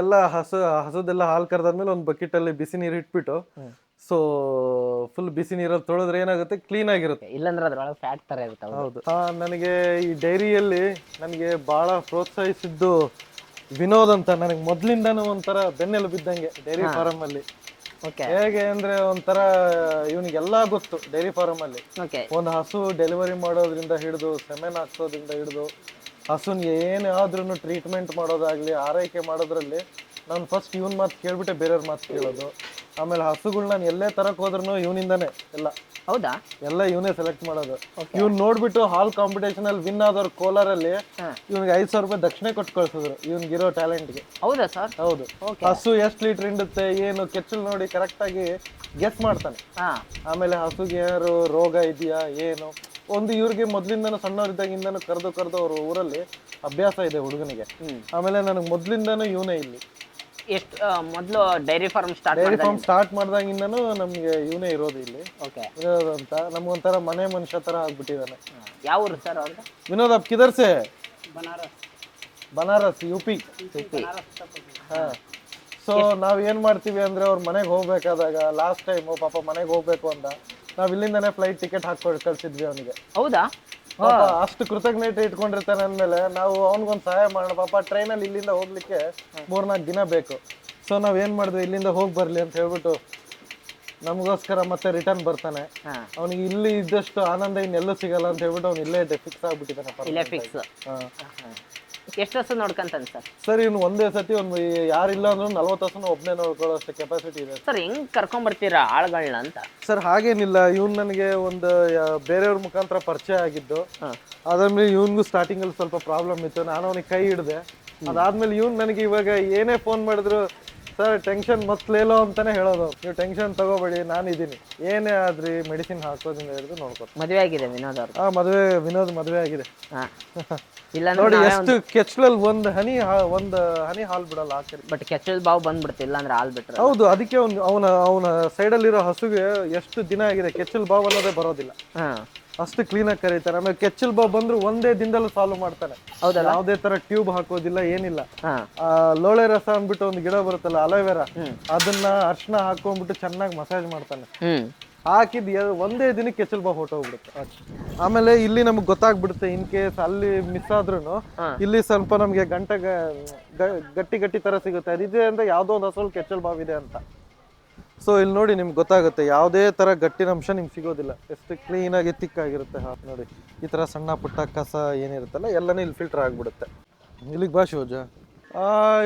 ಎಲ್ಲ ಹಸು ಹಸುದೆಲ್ಲ ಹಾಲು ಕರೆದಾದ್ಮೇಲೆ ಒಂದು ಬಕೆಟ್ ಅಲ್ಲಿ ಬಿಸಿ ನೀರು ಇಟ್ಬಿಟ್ಟು ಸೊ ಫುಲ್ ಬಿಸಿ ನೀರಲ್ಲಿ ತೊಳೆದ್ರೆ ಏನಾಗುತ್ತೆ? ಕ್ಲೀನ್ ಆಗಿರುತ್ತೆ. ಇಲ್ಲಾಂದ್ರೆ ಅದ್ರೊಳಗೆ ಫ್ಯಾಟ್ ತರ ಇರುತ್ತೆ ಹೌದು. ಆ, ನನಗೆ ಈ ಡೈರಿಯಲ್ಲಿ ನನಗೆ ಭಾಳ ಪ್ರೋತ್ಸಾಹಿಸಿದ್ದು ವಿನೋದ್ ಅಂತ. ನನಗೆ ಮೊದಲಿಂದಾನು ಒಂಥರ ಬೆನ್ನೆಲು ಬಿದ್ದಂಗೆ ಡೈರಿ ಫಾರಂ ಅಲ್ಲಿ ಓಕೆ ಹೇಗೆ ಅಂದ್ರೆ ಒಂಥರ ಇವನಿಗೆಲ್ಲ ಗೊತ್ತು ಡೈರಿ ಫಾರಂ ಅಲ್ಲಿ ಓಕೆ ಒಂದು ಹಸು ಡೆಲಿವರಿ ಮಾಡೋದ್ರಿಂದ ಹಿಡಿದು ಸೆಮೆನ್ ಹಾಕ್ಸೋದ್ರಿಂದ ಹಿಡಿದು ಹಸುನ್ ಆದ್ರೂ ಟ್ರೀಟ್ಮೆಂಟ್ ಮಾಡೋದಾಗ್ಲಿ ಆರೈಕೆ ಮಾಡೋದ್ರಲ್ಲಿ ನಾನು ಫಸ್ಟ್ ಇವನ್ ಮಾತು ಕೇಳ್ಬಿಟ್ಟೆ ಬೇರೆಯವ್ರ ಮಾತು ಕೇಳೋದು. ಆಮೇಲೆ ಹಸುಗಳು ನಾನು ಎಲ್ಲೇ ತರಕ್ ಹೋದ್ರು ಇವನಿಂದಾನೆ ಎಲ್ಲ. ಹೌದಾ? ಎಲ್ಲ ಇವನೇ ಸೆಲೆಕ್ಟ್ ಮಾಡೋದು. ಇವ್ನ ನೋಡ್ಬಿಟ್ಟು ಹಾಲ್ ಕಾಂಪಿಟೇಷನ್ ಅಲ್ಲಿ ವಿನ್ ಆದವ್ರ ಕೋಲಾರಲ್ಲಿ. ಇವ್ನಿಗೆ ಐದ್ ಸಾವಿರ ರೂಪಾಯಿ ದಕ್ಷಿಣೆ ಕೊಟ್ಟು ಕಳ್ಸಿದ್ರು ಇವ್ನಿಗಿರೋ ಟ್ಯಾಲೆಂಟ್ಗೆ ಹೌದಾ ಸರ್ ಹೌದು. ಹಸು ಎಷ್ಟು ಲೀಟರ್ ಹಿಂಡುತ್ತೆ ಏನು ಕೆಚ್ಚಲ್ ನೋಡಿ ಕರೆಕ್ಟ್ ಆಗಿ ಗೆಸ್ ಮಾಡ್ತಾನೆ. ಹಾ. ಆಮೇಲೆ ಹಸುಗೆ ಏನಾರು ರೋಗ ಇದೆಯಾ ಏನು? ಒಂದು ಇವ್ರಿಗೆ ಮೊದ್ಲಿಂದನೂ ಸಣ್ಣವರಿದ್ದಾಗಿಂದನೂ ಕರೆದು ಕರೆದು ಅವ್ರ ಊರಲ್ಲಿ ಅಭ್ಯಾಸ ಇದೆ ಹುಡುಗನಿಗೆ. ಆಮೇಲೆ ನನಗೆ ಮೊದ್ಲಿಂದನೂ ಇವನೇ ಇಲ್ಲಿ. ಎಷ್ಟು ಮೊದಲು dairy farm start dairy farm start ಮಾಡ್ದಾಗಿಂದನೂ ನಮ್ಗೆ ಇವನೇ ಇರೋದು ಇಲ್ಲಿ. ಓಕೆ ಇರೋದು ಅಂತ ನಮ್ಗೊಂಥರ ಮನೆ ಮನುಷ್ಯ ತರ ಆಗ್ಬಿಟ್ಟಿದ್ದಾನೆ ಯಾವ ಊರು ಸರ್ ಅವ್ರದ್ದು ವಿನೋದ್ ಅಪ್ ಕಿದರ್ಸೆ? ಬನಾರಸ್. ಬನಾರಸ್ ಯು ಪಿ ಹಾ. ಸೊ ನಾವ್ ಏನ್ ಮಾಡ್ತೀವಿ ಅಂದ್ರೆ ಅವ್ರ ಮನೆಗೆ ಹೋಗ್ಬೇಕಾದಾಗ ಲಾಸ್ಟ್ ಟೈಮ್ ಪಾಪ ಮನೆಗೆ ಹೋಗ್ಬೇಕು ಅಂತ ನಾವ್ ಇಲ್ಲಿಂದಲೇ ಫ್ಲೈಟ್ ಟಿಕೆಟ್ ಹಾಕಿ ಕಳ್ಸಿದ್ವಿ ಅವನಿಗೆ. ಹೌದಾ? ಪಾಪ ಅಷ್ಟು ಕೃತಜ್ಞತೆ ಇಟ್ಕೊಂಡಿರ್ತಾನೆ ಅಂದ್ಮೇಲೆ ನಾವು ಅವ್ನಿಗೊಂದು ಸಹಾಯ ಮಾಡೋಣ. ಪಾಪ ಟ್ರೈನಲ್ಲಿ ಇಲ್ಲಿಂದ ಹೋಗ್ಲಿಕ್ಕೆ ಮೂರ್ನಾಲ್ಕು ದಿನ ಬೇಕು. ಸೊ ನಾವ್ ಏನ್ ಮಾಡಿದ್ವಿ? ಇಲ್ಲಿಂದ ಹೋಗಿ ಬರ್ಲಿ ಅಂತ ಹೇಳ್ಬಿಟ್ಟು ನಮಗೋಸ್ಕರ ಮತ್ತೆ ರಿಟರ್ನ್ ಬರ್ತಾನೆ. ಅವ್ನಿಗೆ ಇಲ್ಲಿ ಇದ್ದಷ್ಟು ಆನಂದ ಇನ್ನೆಲ್ಲೂ ಸಿಗಲ್ಲ ಅಂತ ಹೇಳ್ಬಿಟ್ಟು ಅವ್ನು ಇಲ್ಲೇ ಫಿಕ್ಸ್ ಆಗ್ಬಿಟ್ಟಿದ್ದಾನೆ. ಇಲ್ಲೇ ಫಿಕ್ಸ್. ಎಷ್ಟು ವರ್ಷ ನೋಡ್ಕಂತಾನೆ ಸರ್? ಸರ್ ಇನ್ನು ಒಂದೇ ಸತಿ ಒಂದು ಯಾರಿಲ್ಲ ಅಂದ್ರೆ ನಲ್ವತ್ತು ವರ್ಷನೂ ಒಬ್ಬನೇ ನೋಡ್ಕೊಳ್ಳೋಷ್ಟು ಕೆಪಾಸಿಟಿ ಇದೆ. ಸರ್ ಹೆಂಗ್ ಕರ್ಕೊಂಬರ್ತೀರಾ ಆಳ್ಗಳನ್ನ ಅಂತ? ಸರ್ ಹಾಗೇನಿಲ್ಲ. ಇವ್ನು ನನಗೆ ಒಂದು ಯಾ- ಬೇರೆಯವ್ರ ಮುಖಾಂತರ ಪರಿಚಯ ಆಗಿದ್ದು. ಅದಾದ್ಮೇಲೆ ಇವನ್ಗೂ ಸ್ಟಾರ್ಟಿಂಗ್ ಅಲ್ಲಿ ಸ್ವಲ್ಪ ಪ್ರಾಬ್ಲಮ್ ಇತ್ತು. ನಾನು ಅವನಿಗೆ ಕೈ ಹಿಡ್ದೆ. ಅದಾದ್ಮೇಲೆ ಇವ್ನು ನನಗೆ ಇವಾಗ ಏನೇ ಫೋನ್ ಮಾಡಿದ್ರು ಸರ್ ಟೆನ್ಷನ್ ಮತ್ಲೇಲೋ ಅಂತಾನೆ ಹೇಳೋದು. ನೀವು ಟೆನ್ಷನ್ ತಗೋಬೇಡಿ ನಾನು ಇದ್ದೀನಿ ಏನೇ ಆದ್ರಿ ಮೆಡಿಸಿನ್ ಹಾಕೋದ್ರಿಂದ ಹಿಡಿದು ನೋಡ್ಕೊ ಮದುವೆ ಆಗಿದೆ ವಿನೋದ್ ಅವ್ರದ್ದು ಆ ಮದುವೆ ವಿನೋದ್ ಮದುವೆ ಆಗಿದೆ. ಹಾ. ಇಲ್ಲ ನೋಡಿ ಎಷ್ಟು ಕೆಚ್ಚಲಲ್ಲಿ ಒಂದು ಹನಿ ಹಾ- ಒಂದು ಹನಿ ಹಾಲು ಬಿಡಲ್ಲ ಹಾಕಿ ಬಟ್ ಕೆಚ್ಚಲ್ ಬಾವು ಬಂದ್ಬಿಡ್ತು ಇಲ್ಲ ಅಂದ್ರೆ ಹಾಲ್ ಬಿಟ್ರೆ. ಹೌದು ಅದಕ್ಕೆ ಅವ್ನು ಅವನ ಅವನ ಸೈಡಲ್ಲಿರೋ ಹಸುಗೆ ಎಷ್ಟು ದಿನ ಆಗಿದೆ ಕೆಚ್ಚಲ್ ಬಾವ್ ಅನ್ನೋದೇ ಬರೋದಿಲ್ಲ. ಹಾ. ಅಷ್ಟು ಕ್ಲೀನಾಗಿ ಕರೀತಾರೆ. ಆಮೇಲೆ ಕೆಚ್ಚಲ್ ಬಾ ಬಂದ್ರು ಒಂದೇ ದಿನದಲ್ಲೂ ಸಾಲ್ವ್ ಮಾಡ್ತಾನೆ. ಹೌದಲ್ಲ? ಯಾವುದೇ ತರ ಟ್ಯೂಬ್ ಹಾಕೋದಿಲ್ಲ ಏನಿಲ್ಲ. ಆ ಲೋಳೆ ರಸ ಅಂದ್ಬಿಟ್ಟು ಒಂದು ಗಿಡ ಬರುತ್ತಲ್ಲ ಅಲೋವೆರಾ ಅದನ್ನ ಅರ್ಶನ ಹಾಕೊಂಡ್ಬಿಟ್ಟು ಚೆನ್ನಾಗಿ ಮಸಾಜ್ ಮಾಡ್ತಾನೆ. ಹ್ಮ್. ಹಾಕಿದ್ ಎ- ಒಂದೇ ದಿನ ಕೆಚ್ಚಲ್ ಬಾ ಹೊಟ್ಟೋಗ್ಬಿಡುತ್ತೆ ಆಮೇಲೆ ಇಲ್ಲಿ ನಮ್ಗೆ ಗೊತ್ತಾಗ್ಬಿಡುತ್ತೆ ಇನ್ ಕೇಸ್ ಅಲ್ಲಿ ಮಿಸ್ ಆದ್ರೂ ಇಲ್ಲಿ ಸ್ವಲ್ಪ ನಮ್ಗೆ ಗಂಟೆ ಗ- ಗ- ಗಟ್ಟಿ ಗಟ್ಟಿ ತರ ಸಿಗುತ್ತೆ. ಅದಿದೆ ಅಂದ್ರೆ ಯಾವ್ದೋ ಒಂದು ಹಸಲ್ ಕೆಚ್ಚಲ್ ಬಾವ್ ಇದೆ ಅಂತ. ಸೊ ಇಲ್ಲಿ ನೋಡಿ ನಿಮ್ಗೆ ಗೊತ್ತಾಗುತ್ತೆ ಯಾವುದೇ ಥರ ಗಟ್ಟಿನ ಅಂಶ ನಿಮ್ಗೆ ಸಿಗೋದಿಲ್ಲ. ಎಷ್ಟು ಕ್ಲೀನಾಗಿ ತಿಕ್ಕಾಗಿರುತ್ತೆ ಹಾಫ್ ನೋಡಿ. ಈ ಥರ ಸಣ್ಣ ಪುಟ್ಟ ಕಸ ಏನಿರುತ್ತಲ್ಲ ಎಲ್ಲನೂ ಇಲ್ಲಿ ಫಿಲ್ಟರ್ ಆಗಿಬಿಡುತ್ತೆ. ಇಲ್ಲಿಗೆ ಬಾ ಶಿವಜ.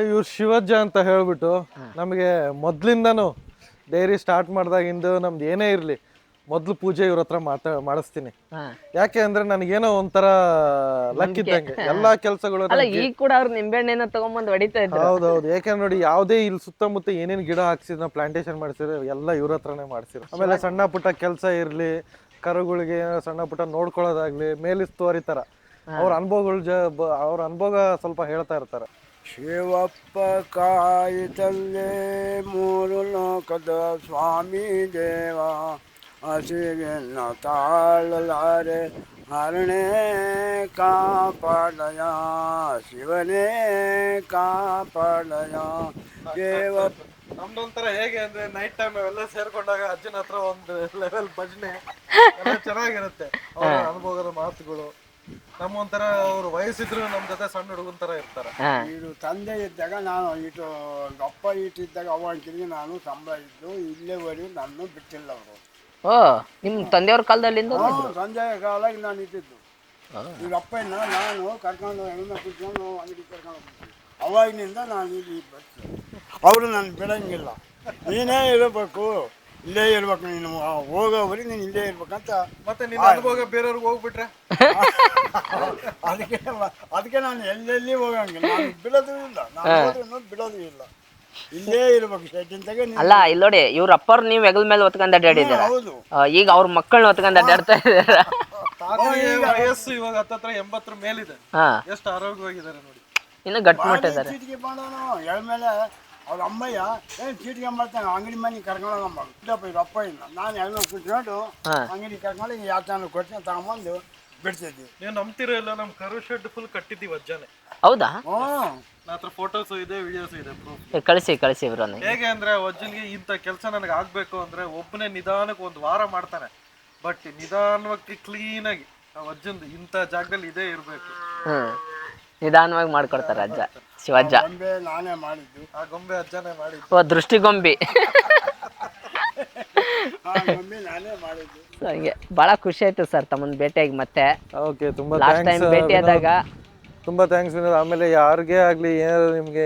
ಇವ್ರು ಶಿವಜ್ಜ ಅಂತ ಹೇಳಿಬಿಟ್ಟು ನಮಗೆ ಮೊದಲಿಂದನೂ ಡೈರಿ ಸ್ಟಾರ್ಟ್ ಮಾಡಿದಾಗಿಂದು ನಮ್ದು ಏನೇ ಇರಲಿ ಮೊದ್ಲು ಪೂಜೆ ಇವ್ರ ಹತ್ರ ಮಾತಾ ಮಾಡಿಸ್ತೀನಿ. ಯಾಕೆ ಅಂದ್ರೆ ನನಗೇನೋ ಒಂಥರ ಲಕ್ ಇದ್ದಂಗೆ. ಎಲ್ಲಾ ಕೆಲಸಗಳು ಅಲ್ಲ ಈಗ ಕೂಡ ಅವ್ರು ನಿಂಬೆಹಣ್ಣೆನ ತಗೊಂಬಂದ್ ಹೊಡಿತಾ ಇದ್ರು. ಹೌದೌದು. ಯಾಕಂದ್ರೆ ನೋಡಿ ಯಾವುದೇ ಇಲ್ಲಿ ಸುತ್ತಮುತ್ತ ಏನೇನ್ ಗಿಡ ಹಾಕ್ಸಿದ್ ನಾವು ಪ್ಲಾಂಟೇಶನ್ ಮಾಡ್ಸಿದ್ರೆ ಎಲ್ಲ ಇವ್ರ ಹತ್ರನೇ ಮಾಡ್ಸಿರೋ ಆಮೇಲೆ ಸಣ್ಣ ಪುಟ್ಟ ಕೆಲಸ ಇರ್ಲಿ ಕರುಗಳಿಗೆ ಸಣ್ಣ ಪುಟ್ಟ ನೋಡ್ಕೊಳ್ಳೋದಾಗ್ಲಿ ಮೇಲಿಸ್ತುವರಿ ತರ ಅವ್ರ ಅನುಭವಗಳ ಜ ಅವ್ರ ಅನುಭವ ಸ್ವಲ್ಪ ಹೇಳ್ತಾ ಇರ್ತಾರೆ. ಶಿವಪ್ಪ ಕಾಯಿತಲ್ಲೇ ಮೂರು ಲೋಕದ ಸ್ವಾಮಿ ದೇವ. ಹಸಿಗೆನ್ನ ತಾಳಲಾರೆ ಹರಣೆ ಕಾಪಾಡಯ ಶಿವನೇ ಕಾಪಾಡಯ ದೇವ ನಮ್ದೊಂಥರ ಹೇಗೆ ಅಂದ್ರೆ ನೈಟ್ ಟೈಮ್ ಎಲ್ಲ ಸೇರ್ಕೊಂಡಾಗ ಅಜ್ಜನ ಹತ್ರ ಒಂದು ಲೆವೆಲ್ ಭಜನೆ ಚೆನ್ನಾಗಿರುತ್ತೆ. ಅವ್ರ ಅನುಭವದ ಮಾತುಗಳು. ನಮ್ಮ ಅವ್ರು ಅವ್ರ ವಯಸ್ಸಿದ್ರು ನಮ್ ಜೊತೆ ಸಣ್ಣ ಹುಡುಗನ ತರ ಇರ್ತಾರೆ. ಇದು ತಂದೆ ಇದ್ದಾಗ ನಾನು ಇಟ್ಟು ಅಪ್ಪ ಇಟ್ಟಿದ್ದಾಗ ಅವಾಗಿಗೆ ನಾನು ಸಂಬಳ ಇದ್ದು ಇಲ್ಲೇವರೆಗೂ ನಾನು ಬಿಟ್ಟಿಲ್ಲ ಅವರು. ಓ ನಿಮ್ ತಂದೆಯವ್ರ ಕಾಲದಲ್ಲಿಂದ ಸಂಜೆ ಕಾಲಾಗಿ ನಾನು ಇದ್ದಿದ್ದು. ಈಗ ಅಪ್ಪ ಇಲ್ಲ ನಾನು ಕರ್ಕೊಂಡು ಹೆಣ್ಣು ಕುತ್ಕೊಂಡು ಅಂಗಡಿ ಕರ್ಕೊಂಡು ಅವಾಗಿನಿಂದ ನಾನು ಇಲ್ಲಿ ಬರ್ತೀನಿ ಅವರು ನಾನು ಬಿಡಂಗಿಲ್ಲ. ನೀನೇ ಇರಬೇಕು ಇಲ್ಲೇ ಇರ್ಬೇಕು ನೀನು ಹೋಗೋವರೆಗೆ ನೀನು ಇಲ್ಲೇ ಇರ್ಬೇಕಂತ. ಮತ್ತೆ ನಿನ್ನ ಅನುಭವ ಬೇರೆಯವ್ರಿಗೆ ಹೋಗ್ಬಿಟ್ರೆ? ಅದಕ್ಕೆ ಅದಕ್ಕೆ ನಾನು ಎಲ್ಲೆಲ್ಲಿ ಹೋಗಂಗಿಲ್ಲ. ನಾನು ಬಿಡೋದು ಇಲ್ಲ. ನಾನು ಹೋದ್ರೂ ಬಿಡೋದು ಇಲ್ಲ. ಇಲ್ಲೇ ಇರ್ಬೇಕು ಶೆಟ್ಟಿನ ತೆಗೆ ನೀನು ಅಲ್ಲ ಇಲ್ಲಿ ನೋಡಿ ಇವ್ರ ಅಪ್ಪರ್ ನೀವ್ ಹೆಗಲ್ ಮೇಲೆ ಹೊತ್ಕೊಂಡ್ ಅಡ್ಡಾಡಿದಾರ ಹೌದು. ಈಗ ಅವ್ರ ಮಕ್ಕಳನ್ನ ಹೊತ್ಕೊಂಡ್ ಅಡ್ಡಾಡ್ತಾ ಇದಾರ ತಾತನಿಗೆ ವಯಸ್ಸು ಇವಾಗ ಹತ್ತತ್ರ ಎಂಬತ್ತರ ಮೇಲಿದೆ. ಹಾ. ಎಷ್ಟು ಆರೋಗ್ಯವಾಗಿದ್ದಾರೆ ನೋಡಿ. ಇನ್ನು ಗಟ್ಟಿ ಮುಟ್ಟಿದ್ದಾರೆ. ಚೀಟಿಗೆ ಮಾಡೋನು ಎಳ್ಮೇಲೆ ಅವ್ರ ಅಮ್ಮಯ್ಯ ಏನು ಚೀಟಿಗೆ ಮಾಡ್ತಾನೆ? ಅಂಗಡಿ ಮನೆ ಕರ್ಕೊಂಡು ಹೋಗಮ್ಮ ಇವ್ರ ಅಪ್ಪ ಇಲ್ಲ. ನಾನು ಎಲ್ಲ ಕುತ್ಕೊಂಡು ಹಾ. ಅಂಗಡಿ ಕರ್ಕೊಂಡು ಯಾವ ಚಾನಲ್ ಕೊಡ್ತೀನಿ ತಗೊಂಬಂದು ಬಿಡ್ತಿದ್ವಿ ನೀವು ನಂಬ್ತಿರೋ ಇಲ್ಲ ನಮ್ ಕರು ಶೆಡ್ ಫುಲ್ ಕಟ್ಟಿದ್ದೀವಿ ಅಜ್ಜನೆ ಹೌದಾ? ಹ್ಞೂ ನನ್ನ ಹತ್ರ ಫೋಟೋಸ್ ಇದೆ ವಿಡಿಯೋಸ್ ಇದೆ ಏ, ಕಳಿಸಿ ಕಳಿಸಿ ಇವ್ರನ್ನ. ಹೇಗೆ ಅಂದ್ರೆ ಅಜ್ಜನ್ಗೆ ಇಂಥ ಕೆಲಸ ನನಗೆ ಆಗ್ಬೇಕು ಅಂದ್ರೆ ಒಬ್ಬನೇ ನಿಧಾನಕ್ಕೆ ಒಂದು ವಾರ ಮಾಡ್ತಾನೆ. ಬಟ್ ನಿಧಾನವಾಗಿ ಕ್ಲೀನ್ ಆಗಿ ಆ ಅಜ್ಜಂದು ಇಂಥ ಜಾಗದಲ್ಲಿ ಇದೇ ಇರಬೇಕು. ಹ್ಮ್. ನಿಧಾನವಾಗಿ ಮಾಡ್ಕೊಡ್ತಾರೆ ಅಜ್ಜ ಶಿವಜ್ಜ ಗೊಂಬೆ ನಾನೇ ಮಾಡಿದ್ದು. ಆ ಗೊಂಬೆ ಅಜ್ಜನೇ ಮಾಡಿದ್ದು. ಓ ದೃಷ್ಟಿಗೊಂಬಿ. ಹಂಗೆ ಬಹಳ ಖುಷಿ ಆಯ್ತು ಸರ್ ತಮ್ಮನ್ನ ಭೇಟಿಯಾಗಿ ಮತ್ತೆ. ಓಕೆ ತುಂಬಾ ಲಾಸ್ಟ್ ಟೈಮ್ ಭೇಟಿ ಆದಾಗ ತುಂಬ ಥ್ಯಾಂಕ್ಸ್ ವಿನೋದ್. ಆಮೇಲೆ ಯಾರಿಗೆ ಆಗಲಿ ಏನಾದ್ರು ನಿಮಗೆ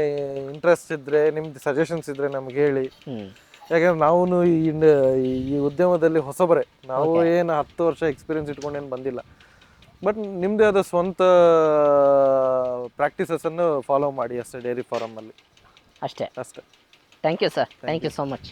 ಇಂಟ್ರೆಸ್ಟ್ ಇದ್ದರೆ ನಿಮ್ದು ಸಜೆಷನ್ಸ್ ಇದ್ದರೆ ನಮ್ಗೆ ಹೇಳಿ. ಯಾಕಂದ್ರೆ ನಾವು ಈ ಈ ಉದ್ಯಮದಲ್ಲಿ ಹೊಸಬರೇ. ನಾವು ಏನು ಹತ್ತು ವರ್ಷ ಎಕ್ಸ್ಪೀರಿಯನ್ಸ್ ಇಟ್ಕೊಂಡೇನು ಬಂದಿಲ್ಲ. ಬಟ್ ನಿಮ್ಮದೇ ಆದ ಸ್ವಂತ ಪ್ರಾಕ್ಟೀಸಸನ್ನು ಫಾಲೋ ಮಾಡಿ ಅಷ್ಟೇ ಡೈರಿ ಫಾರಮಲ್ಲಿ ಅಷ್ಟೇ. ಅಷ್ಟೇ. Thank you sir thank you so much